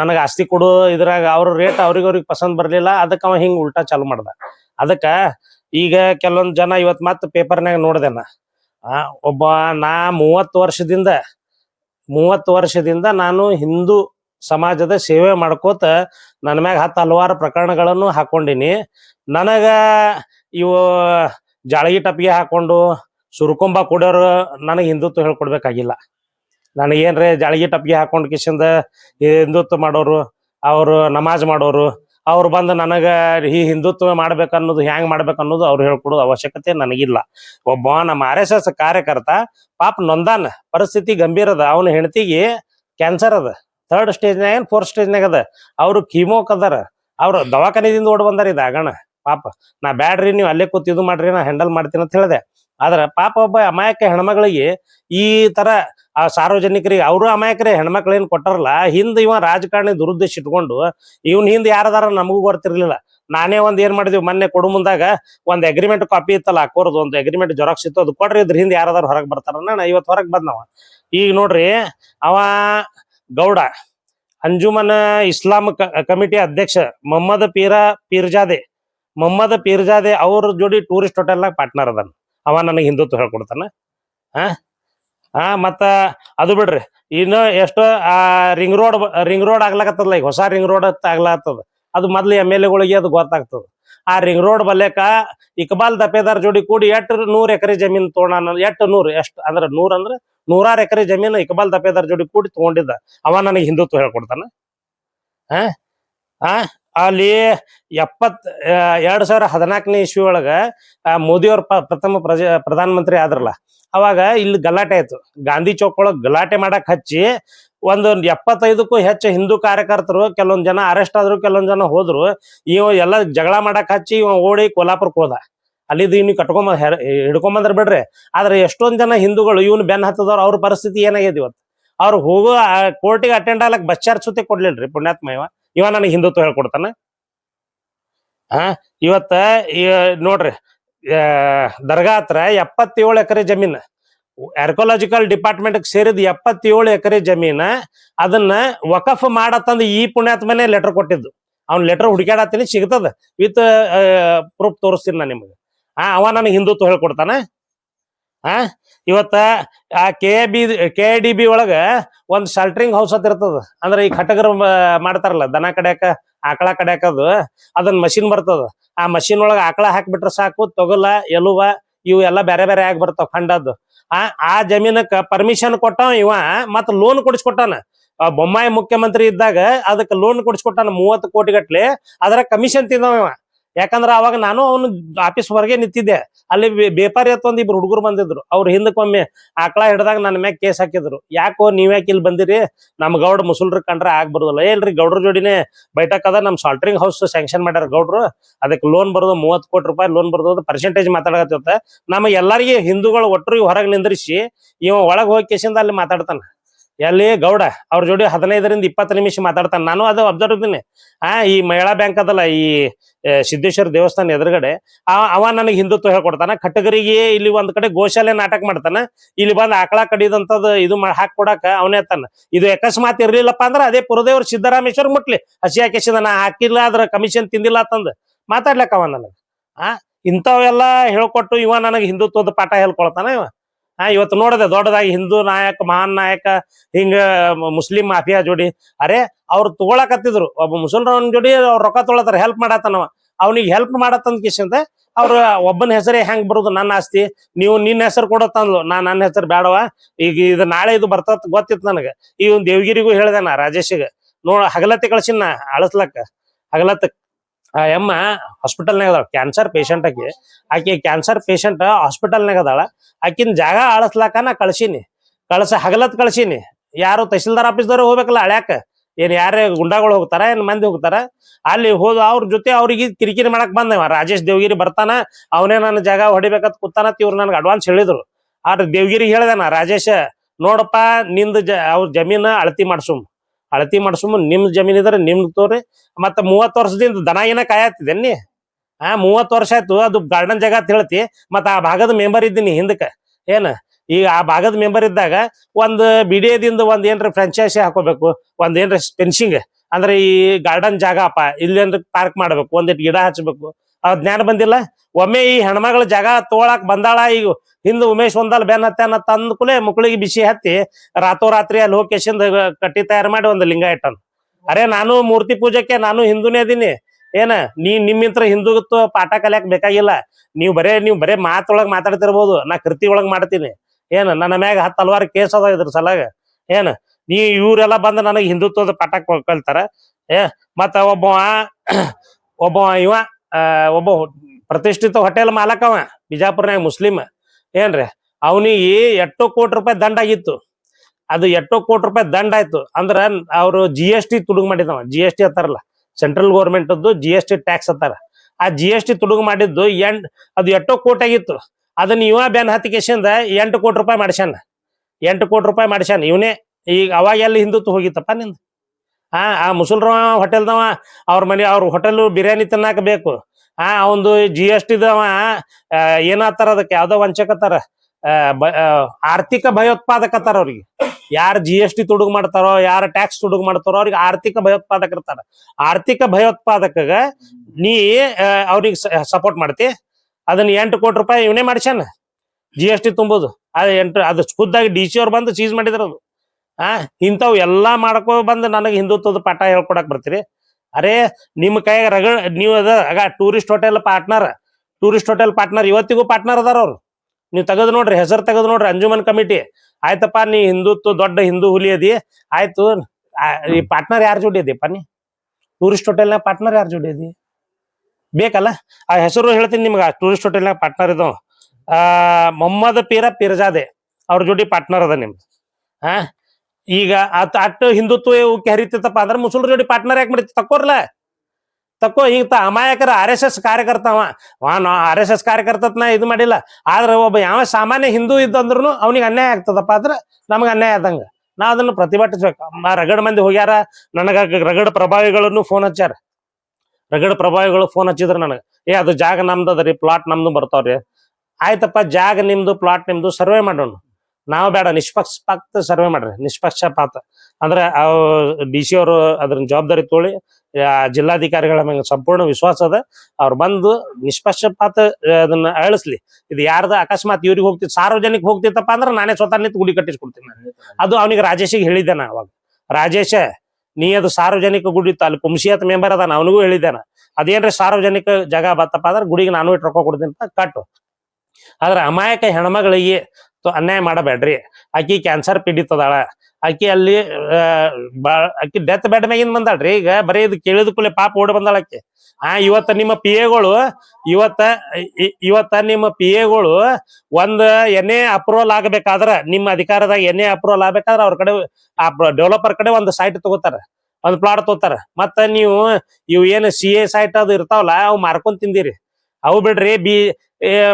ನನಗೆ ಆಸ್ತಿ ಕೊಡು, ಇದ್ರಾಗ ಅವ್ರ ರೇಟ್ ಅವ್ರಿಗೆ ಅವ್ರಿಗೆ ಪಸಂದ್ ಬರ್ಲಿಲ್ಲ ಅದಕ್ಕೆ ಅವ ಹಿಂಗ್ ಉಲ್ಟಾ ಚಾಲು ಮಾಡ್ದ. ಅದಕ್ಕ ಈಗ ಕೆಲವೊಂದ್ ಜನ ಇವತ್ ಮತ್ತೆ ಪೇಪರ್ನಾಗ ನೋಡ್ದೆ ನಾ ಒಬ್ಬ ನಾ ಮೂವತ್ತು ವರ್ಷದಿಂದ ಮೂವತ್ತು ವರ್ಷದಿಂದ ನಾನು ಹಿಂದೂ ಸಮಾಜದ ಸೇವೆ ಮಾಡ್ಕೋತ ನನ್ನ ಮ್ಯಾಗ ಹತ್ತು ಹಲವಾರು ಪ್ರಕರಣಗಳನ್ನು ಹಾಕೊಂಡಿನಿ. ನನಗ ಇವು ಜಾಳಗಿ ಟಪ್ಪಿಗೆ ಹಾಕೊಂಡು ಸುರ್ಕೊಂಬ ಕೊಡೋರು ನನಗೆ ಹಿಂದುತ್ವ ಹೇಳ್ಕೊಡ್ಬೇಕಾಗಿಲ್ಲ. ನನಗೇನ್ರಿ ಜಾಳಗಿ ಟಪ್ಪಿಗೆ ಹಾಕೊಂಡು ಕಿಶಿಂದ ಹಿಂದುತ್ವ ಮಾಡೋರು, ಅವರು ನಮಾಜ್ ಮಾಡೋರು, ಅವ್ರು ಬಂದು ನನಗೆ ಈ ಹಿಂದುತ್ವ ಮಾಡ್ಬೇಕನ್ನೋದು, ಹ್ಯಾಂಗ್ ಮಾಡ್ಬೇಕನ್ನೋದು ಅವ್ರು ಹೇಳ್ಕೊಡೋದು ಅವಶ್ಯಕತೆ ನನಗಿಲ್ಲ. ಒಬ್ಬ ನಮ್ಮ ಆರ್ ಎಸ್ ಎಸ್ ಕಾರ್ಯಕರ್ತ ಪಾಪ ನೊಂದಾನ, ಪರಿಸ್ಥಿತಿ ಗಂಭೀರ ಅದ. ಅವನ ಹೆಂಡತಿಗೆ ಕ್ಯಾನ್ಸರ್ ಅದ. ಥರ್ಡ್ ಸ್ಟೇಜ್ನಾಗ ಏನ್ ಫೋರ್ತ್ ಸ್ಟೇಜ್ನಾಗ ಅದ. ಅವರು ಕೀಮೋಕ್ ಅದಾರ. ಅವ್ರು ದವಾಖಾನಿದಿಂದ ಓಡ್ ಬಂದಾರ ಇದು ಆಗಣ. ಪಾಪ ನಾ ಬ್ಯಾಡ್ರಿ, ನೀವು ಅಲ್ಲೇ ಕೂತಿದ್ದು ಮಾಡ್ರಿ, ನಾ ಹ್ಯಾಂಡಲ್ ಮಾಡ್ತೀನಿ ಅಂತ ಹೇಳಿದೆ. ಆದ್ರ ಪಾಪ ಒಬ್ಬ ಅಮಾಯಕ ಹೆಣ್ಮಗಳಿಗೆ ಈ ತರ ಆ ಸಾರ್ವಜನಿಕರಿಗೆ, ಅವರು ಅಮಾಯಕರೇ ಹೆಣ್ಮಕ್ಳೇನ್ ಕೊಟ್ಟಾರಲ್ಲ, ಹಿಂದ್ ಇವ ರಾಜಕಾರಣಿ ದುರುದ್ದೇಶ ಇಟ್ಕೊಂಡು ಇವನ್ ಹಿಂದ್ ಯಾರದಾರ ನಮಗೂ ಗೊತ್ತಿರ್ಲಿಲ್ಲ. ನಾನೇ ಒಂದ್ ಏನ್ ಮಾಡಿದ್ವಿ, ಮೊನ್ನೆ ಕೊಡು ಮುಂದಾಗ ಒಂದ್ ಅಗ್ರಿಮೆಂಟ್ ಕಾಪಿ ಇತ್ತಲ್ಲ ಹಾಕೋರ್ದು ಒಂದು ಅಗ್ರಿಮೆಂಟ್ ಜೆರಾಕ್ಸ್ ಇತ್ತು, ಅದು ಕೊಡ್ರಿ, ಇದ್ರ ಹಿಂದ್ ಯಾರಾದ್ರು ಹೊರಗೆ ಬರ್ತಾರ ನಾನು ಇವತ್ತು ಹೊರಗೆ ಬಂದವ ಈಗ ನೋಡ್ರಿ, ಅವ ಗೌಡ, ಅಂಜುಮನ್ ಇಸ್ಲಾಂ ಕಮಿಟಿ ಅಧ್ಯಕ್ಷ ಮೊಹಮ್ಮದ್ ಪೀರ ಪೀರ್ಜಾದೆ, ಮೊಹಮ್ಮದ್ ಪೀರ್ಜಾದೆ ಅವ್ರ ಜೋಡಿ ಟೂರಿಸ್ಟ್ ಹೋಟೆಲ್ನಾಗ ಪಾರ್ಟ್ನರ್ ಅದಾನ. ಅವ ನನಗೆ ಹಿಂದುತ್ವ ಹೇಳ್ಕೊಡ್ತಾನೆ. ಹಾ ಹಾ ಮತ್ತ ಅದು ಬಿಡ್ರಿ, ಇನ್ನು ಎಷ್ಟೋ, ಆ ರಿಂಗ್ ರೋಡ್ ರಿಂಗ್ ರೋಡ್ ಆಗ್ಲಾಕತ್ತದಲ್ಲ ಈಗ, ಹೊಸ ರಿಂಗ್ ರೋಡ್ ಆಗ್ಲಾಕತ್ತದ ಅದು ಮೊದ್ಲು ಎಂ ಎಲ್ ಎಗಳಿಗೆ ಅದು ಗೊತ್ತಾಗ್ತದ. ಆ ರಿಂಗ್ ರೋಡ್ ಬಲ್ಲೇಕ ಇಕ್ಬಾಲ್ ದಪೇದಾರ್ ಜೋಡಿ ಕೂಡಿ ಎಟ್ ನೂರ್ ಎಕರೆ ಜಮೀನ್ ತೊಗೊಂಡ ಎಟ್ ನೂರು, ಎಷ್ಟು ಅಂದ್ರೆ ನೂರ್ ಅಂದ್ರೆ ನೂರಾರು ಎಕರೆ ಜಮೀನು ಇಕ್ಬಾಲ್ ದಪೇದಾರ್ ಜೋಡಿ ಕೂಡಿ ತಗೊಂಡಿದ್ದ. ಅವ ನನಗೆ ಹಿಂದುತ್ವ ಹೇಳ್ಕೊಡ್ತಾನ. ಹಾಂ ಆ? ಅಲ್ಲಿ ಎಪ್ಪತ್ ಎರಡ್ ಸಾವಿರ ಹದಿನಾಲ್ಕನೇ ಇಸ್ವಿ ಒಳಗ ಮೋದಿಯವ್ರ ಪ್ರಥಮ ಪ್ರಜ ಪ್ರಧಾನ ಮಂತ್ರಿ ಆದ್ರಲ್ಲ. ಅವಾಗ ಇಲ್ಲಿ ಗಲಾಟೆ ಆಯ್ತು. ಗಾಂಧಿ ಚೌಕ್ ಒಳಗ್ ಗಲಾಟೆ ಮಾಡಕ್ ಹಚ್ಚಿ ಒಂದು ಎಪ್ಪತ್ತೈದಕ್ಕೂ ಹೆಚ್ಚು ಹಿಂದೂ ಕಾರ್ಯಕರ್ತರು, ಕೆಲವೊಂದ್ ಜನ ಅರೆಸ್ಟ್ ಆದ್ರು, ಕೆಲವೊಂದ್ ಜನ ಹೋದ್ರು. ಇವ ಎಲ್ಲ ಜಗಳ ಮಾಡಕ್ ಹಚ್ಚಿ ಇವ ಓಡಿ ಕೋಲಾಪುರಕ್ಕೆ ಹೋದ. ಅಲ್ಲಿದ್ದು ಇವ್ನಿಗೆ ಕಟ್ಕೊಂಬ ಹಿಡ್ಕೊಂಬಂದ್ರ ಬಿಡ್ರಿ. ಆದ್ರೆ ಎಷ್ಟೊಂದ್ ಜನ ಹಿಂದೂಗಳು ಇವನು ಬೆನ್ ಹತ್ತದವ್ರು ಅವ್ರ ಪರಿಸ್ಥಿತಿ ಏನಾಗ್ಯದ ಇವತ್ತು ಅವ್ರು ಹೋಗೋ ಕೋರ್ಟಿಗೆ ಅಟೆಂಡ್ ಆಗ್ಲಕ್ ಬಸ್ ಚಾರ್ಜ್ ಸುತ್ತೆ ಕೊಡ್ಲಿಲ್ರಿ ಪುಣ್ಯಾತ್ಮ ಇವ. ಇವ ನನಗೆ ಹಿಂದುತ್ವ ಹೇಳ್ಕೊಡ್ತಾನ. ಹಾ ಇವತ್ತ ನೋಡ್ರಿ ದರ್ಗಾ ಹತ್ರ ಎಪ್ಪತ್ತೇಳು ಎಕರೆ ಜಮೀನ್. ಆರ್ಕೊಲಾಜಿಕಲ್ ಡಿಪಾರ್ಟ್ಮೆಂಟ್ ಸೇರಿದ ಎಪ್ಪತ್ತೇಳು ಎಕರೆ ಜಮೀನ, ಅದನ್ನ ವಕಫ್ ಮಾಡತ್ತಂದು ಈ ಪುಣ್ಯಾತ್ಮನೇ ಲೆಟರ್ ಕೊಟ್ಟಿದ್ದು. ಅವ್ನ ಲೆಟರ್ ಹುಡುಕ್ಯಾಡತ್ತೀನಿ, ಸಿಗ್ತದ. ವಿತ್ ಪ್ರೂಫ್ ತೋರಿಸ್ತೀನಿ ನಾನು ನಿಮಗೆ. ಆ, ಅವ ನನಗೆ ಹಿಂದುತ್ವ ಹೇಳ್ಕೊಡ್ತಾನ. ಆ ಇವತ್ತ ಆ K B K D B ಒಳಗ ಒಂದ್ ಶಲ್ಟ್ರಿಂಗ್ ಹೌಸ್ ಅಂತ ಇರ್ತದ. ಅಂದ್ರೆ ಈ ಘಟಕರು ಮಾಡ್ತಾರಲ್ಲ, ದನ ಕಡ್ಯಾಕ, ಆಕಳ ಕಡ್ಯಾಕದು ಅದನ್ನ ಮಷಿನ್ ಬರ್ತದ. ಆ ಮಷಿನ್ ಒಳಗ ಆಕಳ ಹಾಕ್ಬಿಟ್ರೆ ಸಾಕು, ತೊಗಲ, ಎಲುವ ಇವು ಎಲ್ಲ ಬೇರೆ ಬೇರೆ ಆಗಿ ಬರ್ತಾವ ಖಂಡದ್ದು ಆ ಆ ಜಮೀನಕ್ಕ ಪರ್ಮಿಷನ್ ಕೊಟ್ಟವ ಇವ, ಮತ್ತ ಲೋನ್ ಕೊಡಿಸ್ಕೊಟ್ಟಾನ. ಬೊಮ್ಮಾಯಿ ಮುಖ್ಯಮಂತ್ರಿ ಇದ್ದಾಗ ಅದಕ್ಕೆ ಲೋನ್ ಕೊಡಿಸ್ಕೊಟ್ಟಾನ ಮೂವತ್ತು ಕೋಟಿ ಗಟ್ಲೆ ಅದರ ಕಮಿಷನ್ ತಿಂದವ ಇವ. ಯಾಕಂದ್ರ ಅವಾಗ ನಾನು ಅವನು ಆಫೀಸ್ ಹೊರಗೆ ನಿಂತಿದ್ದೆ. ಅಲ್ಲಿ ಬೇಪಾರಿ ಹತ್ತ ಒಂದ್ ಇಬ್ರು ಹುಡುಗರು ಬಂದಿದ್ರು. ಅವ್ರ ಹಿಂದಕ್ಕೊಮ್ಮೆ ಆಕಳ ಹಿಡ್ದಾಗ ನನ್ನ ಮ್ಯಾಗ ಕೇಸ್ ಹಾಕಿದ್ರು. ಯಾಕೋ ನೀವ್ಯಾಕೆ ಇಲ್ಲಿ ಬಂದಿರಿ? ನಮ್ ಗೌಡ್ ಮುಸುಲ್ರ ಕಂಡ್ರೆ ಆಗ್ ಏನ್ರಿ ಗೌಡ್ರ ಜೋಡಿನೇ ಬೈಟಕ್ ಅದ, ನಮ್ ಸಾಲ್ಟ್ರಿಂಗ್ ಹೌಸ್ ಸ್ಯಾಂಕ್ಷನ್ ಮಾಡ್ಯಾರ ಗೌಡ್ರು. ಅದಕ್ಕೆ ಲೋನ್ ಬರೋದು ಮೂವತ್ ಕೋಟಿ ರೂಪಾಯಿ ಲೋನ್ ಬರೋದು ಪರ್ಸೆಂಟೇಜ್ ಮಾತಾಡಕತ್ತ ನಮ್ಮ ಎಲ್ಲರಿಗೆ ಹಿಂದೂಗಳು ಒಟ್ಟರು ಹೊರಗೆ ನಿಂದ್ರಿಸಿ, ಇವ ಒಳಗ್ ಹೋಗಿ ಕೇಸಿಂದ ಅಲ್ಲಿ ಮಾತಾಡ್ತಾನ. ಎಲ್ಲಿ? ಗೌಡ, ಅವ್ರ ಜೋಡಿ ಹದಿನೈದರಿಂದ ಇಪ್ಪತ್ತು ನಿಮಿಷ ಮಾತಾಡ್ತಾನೆ. ನಾನು ಅದು ಅಬ್ಸರ್ವ್ ಇದ್ದೀನಿ. ಆ, ಈ ಮಹಿಳಾ ಬ್ಯಾಂಕ್ ಅದಲ್ಲ, ಈ ಸಿದ್ದೇಶ್ವರ ದೇವಸ್ಥಾನ ಎದುರುಗಡೆ ಅವ ನನಗೆ ಹಿಂದುತ್ವ ಹೇಳ್ಕೊಡ್ತಾನ. ಕಟ್ಟಗರಿಗೆ ಇಲ್ಲಿ ಒಂದ್ ಕಡೆ ಗೋಶಾಲೆ ನಾಟಕ ಮಾಡ್ತಾನ. ಇಲ್ಲಿ ಬಂದ್ ಆಕಳ ಕಡಿದಂತದ್ ಇದು ಹಾಕ್ ಕೊಡಾಕ ಅವನೇ ತಾನ. ಇದು ಅಕಸ್ಮಾತ್ ಇರ್ಲಿಲ್ಲಪ್ಪ ಅಂದ್ರ ಅದೇ ಪುರದೇವ್ರ ಸಿದ್ದರಾಮೇಶ್ವರ್ ಮುಟ್ಲಿ. ಹಸಿ ಹಾಕಿಸಿದ, ನಾ ಹಾಕಿಲ್ಲ, ಅದ್ರ ಕಮಿಷನ್ ತಿಂದಿಲ್ಲ ಅಂತಂದ್. ಮಾತಾಡ್ಲಕ್ಕ ಅವ ನನಗ. ಆ, ಇಂಥವೆಲ್ಲ ಹೇಳ್ಕೊಟ್ಟು ಇವ ನನಗೆ ಹಿಂದುತ್ವದ ಪಾಠ ಹೇಳ್ಕೊಳ್ತಾನ ಇವ. ಆ ಇವತ್ತು ನೋಡದೆ ದೊಡ್ಡದಾಗಿ ಹಿಂದೂ ನಾಯಕ, ಮಹಾನ್ ನಾಯಕ, ಹಿಂಗ ಮುಸ್ಲಿಂ ಮಾಫಿಯಾ ಜೋಡಿ. ಅರೆ, ಅವ್ರು ತಗೊಳಕತ್ತಿದ್ರು. ಒಬ್ಬ ಮುಸಲ್ಮಾನ್ ಜೋಡಿ ಅವ್ರು ರೊಕ್ಕ ತೊಗೊಳತಾರ ಹೆಲ್ಪ್ ಮಾಡತ್ತನವ. ಅವ್ನಿಗೆ ಹೆಲ್ಪ್ ಮಾಡತ್ತಂದ ಕಿಶಂದ ಅವ್ರ ಒಬ್ಬನ ಹೆಸರೇ ಹೆಂಗ್ ಬರುದು ನನ್ನ ಆಸ್ತಿ. ನೀವು ನಿನ್ನ ಹೆಸರು ಕೊಡತ್ತಂದ್ಲು ನಾ ನನ್ನ ಹೆಸರು ಬೇಡವ ಈಗ ಇದು ನಾಳೆ ಇದು ಬರ್ತತ್, ಗೊತ್ತಿತ್ತು ನನಗೆ. ಈ ಒಂದು ದೇವಗಿರಿಗೂ ಹೇಳ್ದೆ ನಾ ರಾಜೇಶಿಗೆ. ನೋಡ, ಹಗಲತ್ತಿ ಕಳ್ಸಿನ ಅಳಸ್ಲಕ್ಕ ಹಗಲತ್ತ ಆ, ಎಮ್ಮ ಹಾಸ್ಪಿಟಲ್ನಾಗ ಅದಾಳ ಕ್ಯಾನ್ಸರ್ ಪೇಷಂಟ್ ಆಕಿ. ಆಕಿ ಕ್ಯಾನ್ಸರ್ ಪೇಷಂಟ್ ಹಾಸ್ಪಿಟಲ್ನಾಗ ಅದಾಳ. ಆಕಿನ ಜಾಗ ಅಳಸ್ಲಾಕ ನಾ ಕಳ್ಸೀನಿ. ಕಳ್ಸ, ಹಗಲತ್ ಕಳ್ಸೀನಿ. ಯಾರು ತಹಸೀಲ್ದಾರ್ ಆಫೀಸ್ದವ್ರು ಹೋಗ್ಬೇಕಲ್ಲ ಅಳ್ಯಾಕ? ಏನ್ ಯಾರೇ ಗುಂಡಾಗಳು ಹೋಗ್ತಾರ, ಏನ್ ಮಂದಿ ಹೋಗ್ತಾರ? ಅಲ್ಲಿ ಹೋದ ಅವ್ರ ಜೊತೆ ಅವ್ರಿಗೆ ಕಿರಿಕಿರಿ ಮಾಡಕ್ ಬಂದ ರಾಜೇಶ್ ದೇವಗಿರಿ ಬರ್ತಾನ, ಅವನೇ ನನ್ನ ಜಾಗ ಹೊಡಿಬೇಕಂತ ಕೂತಾನ ಇವ್ರು ನನ್ಗೆ ಅಡ್ವಾನ್ಸ್ ಹೇಳಿದ್ರು. ಆದ್ರೆ ದೇವಗಿರಿ ಹೇಳ್ದೆ ರಾಜೇಶ, ನೋಡಪ್ಪ, ನಿಂದ ಜ, ಅವ್ರ ಜಮೀನ ಅಳತಿ ಮಾಡ್ಸುಮ್ ಅಳತಿ ಮಾಡ್ಸುಮ್ ನಿಮ್ಮ ಜಮೀನ್ ಇದ್ರೆ ನಿಮ್ದು ತೋರಿ. ಮತ್ತ ಮೂವತ್ತು ವರ್ಷದಿಂದ ದನ ಏನ ಕಾಯತ್ತಿದ್ದೇನಿ ಹಾ ಮೂವತ್ತು ವರ್ಷ ಆಯ್ತು, ಅದು ಗಾರ್ಡನ್ ಜಾಗ ಅಂತ ಹೇಳ್ತಿ. ಮತ್ತ ಆ ಭಾಗದ ಮೆಂಬರ್ ಇದ್ದೀನಿ ಹಿಂದಕ್ಕೆ ಏನ? ಈಗ ಆ ಭಾಗದ ಮೆಂಬರ್ ಇದ್ದಾಗ ಒಂದು ಬಿಡಿಯದಿಂದ ಒಂದ್ ಏನ್ರ ಫ್ರಾಂಚೈಸಿ ಹಾಕೋಬೇಕು, ಒಂದ್ ಏನ್ರ ಫೆನ್ಸಿಂಗ್ ಅಂದ್ರೆ ಈ ಗಾರ್ಡನ್ ಜಾಗ ಅಪ್ಪ ಇಲ್ಲೇನ್ರ ಪಾರ್ಕ್ ಮಾಡ್ಬೇಕು ಒಂದಿಟ್ಟು ಗಿಡ ಹಚ್ಚಬೇಕು ಆ ಜ್ಞಾನ ಬಂದಿಲ್ಲ. ಒಮ್ಮೆ ಈ ಹೆಣ್ಮಗಳ ಜಾಗ ತೋಳಕ್ ಬಂದಾಳ, ಈಗ ಹಿಂದ್ ಉಮೇಶ್ ಒಂದಲ್ ಬೆನ್ ಹತ್ತಾನ ತಂದ ಕೂಲೆ ಮುಕ್ಳಿಗೆ ಬಿಸಿ ಹತ್ತಿ ರಾತ್ರೋರಾತ್ರಿ ಅಲ್ಲಿ ಹೋಗಿ ಕಟ್ಟಿ ತಯಾರು ಮಾಡಿ ಒಂದು ಲಿಂಗ ಇಟ್ಟನ್. ಅರೆ ನಾನು ಮೂರ್ತಿ ಪೂಜಕ್ಕೆ ನಾನು ಹಿಂದೂನೇ ಅದೀನಿ ಏನ, ನೀ ನಿಮ್ಮಿಂತ್ರ ಹಿಂದೂತ್ವ ಪಾಠ ಕಲಿಯಕ್ ಬೇಕಾಗಿಲ್ಲ. ನೀವು ಬರೇ ನೀವು ಬರೇ ಮಾತೊಳಗ್ ಮಾತಾಡ್ತಿರ್ಬೋದು, ನಾ ಕೃತಿ ಒಳಗ್ ಮಾಡ್ತೀನಿ. ಏನ, ನನ್ನ ಮ್ಯಾಗ ಹತ್ತು ಹಲವಾರು ಕೇಸ್ ಅದ ಇದ್ರ ಸಲಾಗ. ಏನ, ನೀ ಇವ್ರೆಲ್ಲ ಬಂದು ನನಗೆ ಹಿಂದುತ್ವದ ಪಾಠ ಕಲ್- ಕಲ್ತಾರ. ಏ, ಮತ್ತ ಒಬ್ಬ ಒಬ್ಬ ಇವ ಒಬ್ಬ ಪ್ರತಿಷ್ಠಿತ ಹೋಟೆಲ್ ಮಾಲಕವ ಬಿಜಾಪುರ್ನಾಗ ಮುಸ್ಲಿಮ್. ಏನ್ರಿ? ಅವನಿಗೆ ಎಷ್ಟೋ ಕೋಟಿ ರೂಪಾಯಿ ದಂಡ ಆಗಿತ್ತು. ಅದು ಎಷ್ಟೋ ಕೋಟಿ ರೂಪಾಯಿ ದಂಡ ಆಯ್ತು. ಅಂದ್ರ ಅವರು ಜಿ ಎಸ್ ಟಿ ತುಡುಗು ಮಾಡಿದವ. ಜಿ ಎಸ್ ಟಿ ಅಂತಾರಲ್ಲ central government G S T tax ಅಂತಾರ. ಆ ಜಿ ಎಸ್ ಟಿ ತುಡುಗು ಮಾಡಿದ್ದು ಎಂಟ್, ಅದು ಎಷ್ಟೋ ಕೋಟಿ ಆಗಿತ್ತು. ಅದನ್ನ ಇವ ಬ್ಯಾನ್ ಹತ್ತಿಕೇಶಿಂದ ಎಂಟು ಕೋಟಿ ರೂಪಾಯಿ ಮಾಡ್ಸ್ಯಾನ. ಎಂಟು ಕೋಟಿ ರೂಪಾಯಿ ಮಾಡ್ಸ್ಯಾನ. ಇವನೇ ಈಗ ಅವಾಗ ಎಲ್ಲಿ ಹಿಂದುತ್ವ ಹೋಗಿತ್ತಪ್ಪ ನಿಂದ? ಆ ಆ ಮುಸಲ್ರ ಹೋಟೆಲ್ದವ, ಅವ್ರ ಮನೆ, ಅವ್ರ ಹೋಟೆಲ್ ಬಿರಿಯಾನಿ ತಿನ್ನಾಕ ಬೇಕು. ಆ, ಅವಂದು ಜಿ ಎಸ್ ಟಿದವ ಏನಾತಾರ ಅದಕ್ಕೆ, ಯಾವ್ದೋ ವಂಚಕತ್ತಾರ. ಆರ್ಥಿಕ ಭಯೋತ್ಪಾದಕತ್ತಾರ ಅವ್ರಿಗೆ. ಯಾರು ಜಿ ಎಸ್ ಟಿ ತುಡುಗು ಮಾಡ್ತಾರೋ, ಯಾರು ಟ್ಯಾಕ್ಸ್ ತುಡುಗು ಮಾಡ್ತಾರೋ, ಅವ್ರಿಗೆ ಆರ್ಥಿಕ ಭಯೋತ್ಪಾದಕ ಇರ್ತಾರ. ಆರ್ಥಿಕ ಭಯೋತ್ಪಾದಕಗ ನೀ ಅವ್ರಿಗೆ ಸಪೋರ್ಟ್ ಮಾಡ್ತಿ. ಅದನ್ನ ಎಂಟು ಕೋಟಿ ರೂಪಾಯಿ ಇವನೇ ಮಾಡ್ಸ್ಯಾನ. ಜಿ ಎಸ್ ಟಿ ತುಂಬೋದು. ಅದು ಎಂಟು, ಅದು ಖುದ್ದಾಗಿ ಡಿ ಸಿ ಅವ್ರು ಬಂದು ಸೀಸ್ ಮಾಡಿದ್ರ ಅದು. ಆ, ಇಂಥವು ಎಲ್ಲಾ ಮಾಡ್ಕೊ ಬಂದು ನನಗೆ ಹಿಂದುತ್ವದ ಪಾಠ ಹೇಳ್ಕೊಡಕ್ ಬರ್ತೀರಿ. ಅರೆ, ನಿಮ್ಮ ಕೈಯಾಗ ರಗ, ನೀವು ಅದ, ಆಗ tourist hotel partner tourist hotel partner ಇವತ್ತಿಗೂ ಪಾರ್ಟ್ನರ್ ಅದಾರ ಅವ್ರು. ನೀವು ತೆಗೆದು ನೋಡ್ರಿ, ಹೆಸರು ತೆಗೆದು ನೋಡ್ರಿ, ಅಂಜುಮನ್ ಕಮಿಟಿ ಆಯ್ತಪ್ಪ, ನೀ ಹಿಂದುತ್ವ ದೊಡ್ಡ ಹಿಂದೂ ಹುಲಿ ಅದಿ. ಆಯ್ತು ಈ ಪಾರ್ಟ್ನರ್ ಯಾರು ಜೋಡಿ ಅದಿಪ್ಪ ನೀ? ಟೂರಿಸ್ಟ್ ಹೋಟೆಲ್ನಾಗ ಪಾರ್ಟ್ನರ್ ಯಾರು ಜೋಡಿ ಅದಿ? ಬೇಕಲ್ಲ? ಆ ಹೆಸರು ಹೇಳ್ತೀನಿ ನಿಮ್ಗೆ ಟೂರಿಸ್ಟ್ ಹೋಟೆಲ್ನಾಗ ಪಾರ್ಟ್ನರ್ ಇದಾವ ಮೊಹಮ್ಮದ್ ಪೀರ ಪೀರ್ಜಾದೆ, ಅವ್ರ ಜೋಡಿ ಪಾರ್ಟ್ನರ್ ಅದ ನಿಮ್ದು. ಹಾ ಈಗ ಅಟ್ ಅಟ್ಟು ಹಿಂದುತ್ವ ಉಕ್ಕಿ ಹರಿತಿತ್ತಪ್ಪ ಅಂದ್ರೆ ಮುಸ್ಲಿಂ ಜೋಡಿ ಪಾರ್ಟ್ನರ್ ಯಾಕೆ ಮಾಡಿತ್ತು? ತಕ್ಕೋರ್ಲ. ತಕ್ಕೋ, ಈಗ ಅಮಾಯಕರ ಆರ್ ಎಸ್ ಎಸ್ ಕಾರ್ಯಕರ್ತವ ವಾ, ನಾ ಆರ್ ಎಸ್ ಎಸ್ ಕಾರ್ಯಕರ್ತತ್ ನಾ ಇದು ಮಾಡಿಲ್ಲ. ಆದ್ರೆ ಒಬ್ಬ ಯಾವ ಸಾಮಾನ್ಯ ಹಿಂದೂ ಇದ್ದಂದ್ರು ಅವ್ನಿಗೆ ಅನ್ಯಾಯ ಆಗ್ತದಪ್ಪ. ಅಂದ್ರೆ ನಮಗೆ ಅನ್ಯಾಯ ಆದಂಗ. ನಾ ಅದನ್ನ ಪ್ರತಿಭಟಿಸ್ಬೇಕು. ರಗಡ್ ಮಂದಿ ಹೋಗ್ಯಾರ. ನನಗ ರಗಡ್ ಪ್ರಭಾವಿಗಳನ್ನು ಫೋನ್ ಹಚ್ಚಾರ ರಗಡ್ ಪ್ರಭಾವಿಗಳು ಫೋನ್ ಹಚ್ಚಿದ್ರ ನನಗೆ. ಏ, ಅದು ಜಾಗ ನಮ್ದು ಅದ ಪ್ಲಾಟ್ ನಮ್ದು ಬರ್ತಾವ್ರಿ. ಆಯ್ತಪ್ಪ, ಜಾಗ ನಿಮ್ದು ಪ್ಲಾಟ್ ನಿಮ್ದು ಸರ್ವೆ ಮಾಡೋಣ. ನಾವು ಬೇಡ, ನಿಷ್ಪಕ್ಷಪಾತ ಸರ್ವೆ ಮಾಡ್ರಿ, ನಿಷ್ಪಕ್ಷಪಾತ. ಅಂದ್ರೆ ಡಿ ಸಿ ಅವರು ಅದ್ರ ಜವಾಬ್ದಾರಿ ತೋಳಿ ಜಿಲ್ಲಾಧಿಕಾರಿಗಳ ಮೇಲೆ ಸಂಪೂರ್ಣ ವಿಶ್ವಾಸ ಅದ. ಅವ್ರು ಬಂದು ನಿಷ್ಪಕ್ಷಪಾತ ಅದನ್ನ ಅಳಿಸ್ಲಿ. ಇದು ಯಾರ್ದ ಅಕಸ್ಮಾತ್ ಇವ್ರಿಗೆ ಹೋಗ್ತಿತ್ತು ಸಾರ್ವಜನಿಕ ಹೋಗ್ತಿತ್ತಪ್ಪ ಅಂದ್ರೆ ನಾನೇ ಸ್ವತಃ ನಿಂತು ಗುಡಿ ಕಟ್ಟಿಸ್ಕೊಡ್ತೀನಿ. ಅದು ಅವನಿಗೆ ರಾಜೇಶಿಗೆ ಹೇಳಿದ್ದೆ ನಾ ಅವಾಗ. ರಾಜೇಶ, ನೀ ಅದು ಸಾರ್ವಜನಿಕ ಗುಡಿ ಅಲ್ಲಿ ಪುಂಸಿಯತ್ ಮೆಂಬರ್ ಅದಾನ, ಅವನಿಗೂ ಹೇಳಿದ್ದೆ ನಾ. ಅದೇನ್ರಿ ಸಾರ್ವಜನಿಕ ಜಾಗ ಬತ್ತಪ್ಪ ಅಂದ್ರೆ ಗುಡಿಗೆ ನಾನು ಇಟ್ಟು ರೊಕ್ಕ ಕೊಡ್ತೀನಿ ಕಟ್ಟು. ಆದ್ರೆ ಅಮಾಯಕ ಹೆಣ್ಮಗಳಿಗೆ ಅನ್ಯಾಯ ಮಾಡಬೇಡ್ರಿ. ಆಕಿ ಕ್ಯಾನ್ಸರ್ ಪೀಡಿತದಾಳ ಆಕಿ ಅಲ್ಲಿ ಆಕಿ ಡೆತ್ ಬೆಡ್ ಮ್ಯಾಗಿಂದ ಬಂದಾಳ್ರಿ. ಈಗ ಬರೀ ಇದು ಕೇಳಿದ ಕೂಲೆ ಪಾಪ ಓಡಿ ಬಂದಾಳ ಆಕಿ. ಆ, ಇವತ್ತ ನಿಮ್ಮ ಪಿ ಎಗಳು ಇವತ್ತ ಇವತ್ತ ನಿಮ್ಮ ಪಿ ಎಗಳು ಒಂದ್ ಎನ್ಎ ಅಪ್ರೂವಲ್ ಆಗ್ಬೇಕಾದ್ರ, ನಿಮ್ಮ ಅಧಿಕಾರದಾಗ ಎನ್ಎ ಅಪ್ರೂವಲ್ ಆಗ್ಬೇಕಾದ್ರ ಅವ್ರ ಕಡೆ, ಆ ಡೆವಲಪರ್ ಕಡೆ ಒಂದು ಸೈಟ್ ತಗೋತಾರ. ಒಂದ್ ಪ್ಲಾಟ್ ತಗೋತಾರ. ಮತ್ತ ನೀವು, ಇವು ಏನ್ ಸಿ ಎ ಸೈಟ್ ಅದು ಇರ್ತಾವಲ್ಲ, ಅವು ಮಾರ್ಕೊಂಡ್ ತಿಂದಿರಿ. ಅವು ಬಿಡ್ರಿ, ಬಿ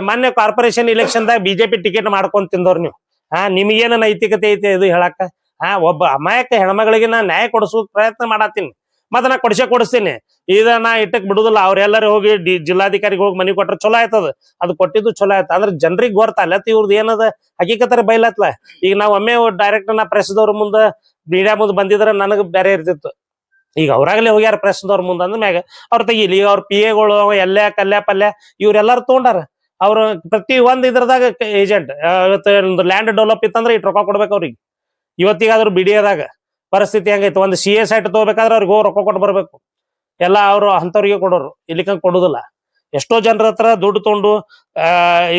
ಮೊನ್ನೆ ಕಾರ್ಪೊರೇಷನ್ ಇಲೆಕ್ಷನ್ದಾಗ ಬಿಜೆಪಿ ಟಿಕೆಟ್ ಮಾಡ್ಕೊಂಡ್ ತಿಂದವ್ರು ನೀವು. ಹಾ, ನಿಮ್ಗೇನ ನೈತಿಕತೆ ಐತೆ ಇದು ಹೇಳಕ್ಕ ಹಾ, ಒಬ್ಬ ಅಮಾಯಕ ಹೆಣ್ಮಗಳಿಗೆ ನಾ ನ್ಯಾಯ ಕೊಡಿಸೋ ಪ್ರಯತ್ನ ಮಾಡತ್ತೀನಿ. ಮತ್ತ ನಾ ಕೊಡಿಸೇ ಕೊಡಿಸ್ತೀನಿ. ಇದ ನಾ ಇಟ್ಟಕ್ ಬಿಡುದಿಲ್ಲ, ಅವ್ರೆಲ್ಲರೂ ಹೋಗಿ ಡಿ, ಜಿಲ್ಲಾಧಿಕಾರಿಗೆ ಹೋಗಿ ಮನಿ ಕೊಟ್ರೆ ಚಲೋ ಆಯ್ತದ. ಅದು ಕೊಟ್ಟಿದ್ದು ಚಲೋ ಆಯ್ತು. ಅಂದ್ರೆ ಜನರಿಗೆ ಅಲ್ಲತ್ ಇವ್ರದ್ದು ಏನದ? ಹಕೀಕತರ ಬೈಲತ್ಲ. ಈಗ ನಾವ್ ಒಮ್ಮೆ ಡೈರೆಕ್ಟ್ ನಾ ಪ್ರೆಸ್ದವ್ರ ಮುಂದ ಮೀಡಿಯಾ ಮುಂದೆ ಬಂದಿದ್ರೆ ನನಗೆ ಬೇರೆ ಇರ್ತಿತ್ತು. ಈಗ ಅವ್ರಾಗಲೇ ಹೋಗ್ಯಾರ ಪ್ರೆಸ್ದವ್ರ ಮುಂದೆ ಅಂದ ಮ್ಯಾಗ. ಅವ್ರ ತೆಗಿಲಿ ಅವ್ರ ಪಿ ಎಗಳು ಎಲ್ಲೆ ಕಲ್ಯ ಪಲ್ಯ ಇವ್ರೆಲ್ಲಾರು ತೊಗೊಂಡಾರ. ಅವ್ರು ಪ್ರತಿ ಒಂದ್ ಇದ್ರದಾಗ ಏಜೆಂಟ್ ಇವತ್ತು ಲ್ಯಾಂಡ್ ಡೆವಲಪ್ ಇತ್ತಂದ್ರೆ ಇಟ್ಟು ರೊಕ್ಕ ಕೊಡ್ಬೇಕು ಅವ್ರಿಗೆ. ಇವತ್ತಿಗಾದ್ರೂ ಬಿಡಿಯೋದಾಗ ಪರಿಸ್ಥಿತಿ ಹೆಂಗೈತೆ? ಒಂದು ಸಿ ಎ ಸೈಟ್ ತಗೋಬೇಕಾದ್ರೆ ಅವ್ರಿಗೆ ಹೋಗಿ ರೊಕ್ಕ ಕೊಟ್ಟು ಬರ್ಬೇಕು. ಎಲ್ಲ ಅವರು ಅಂಥವ್ರಿಗೆ ಕೊಡೋರು. ಇಲ್ಲಿಕಂಗ್ ಕೊಡೋದಿಲ್ಲ. ಎಷ್ಟೋ ಜನರ ಹತ್ರ ದುಡ್ಡು ತೊಗೊಂಡು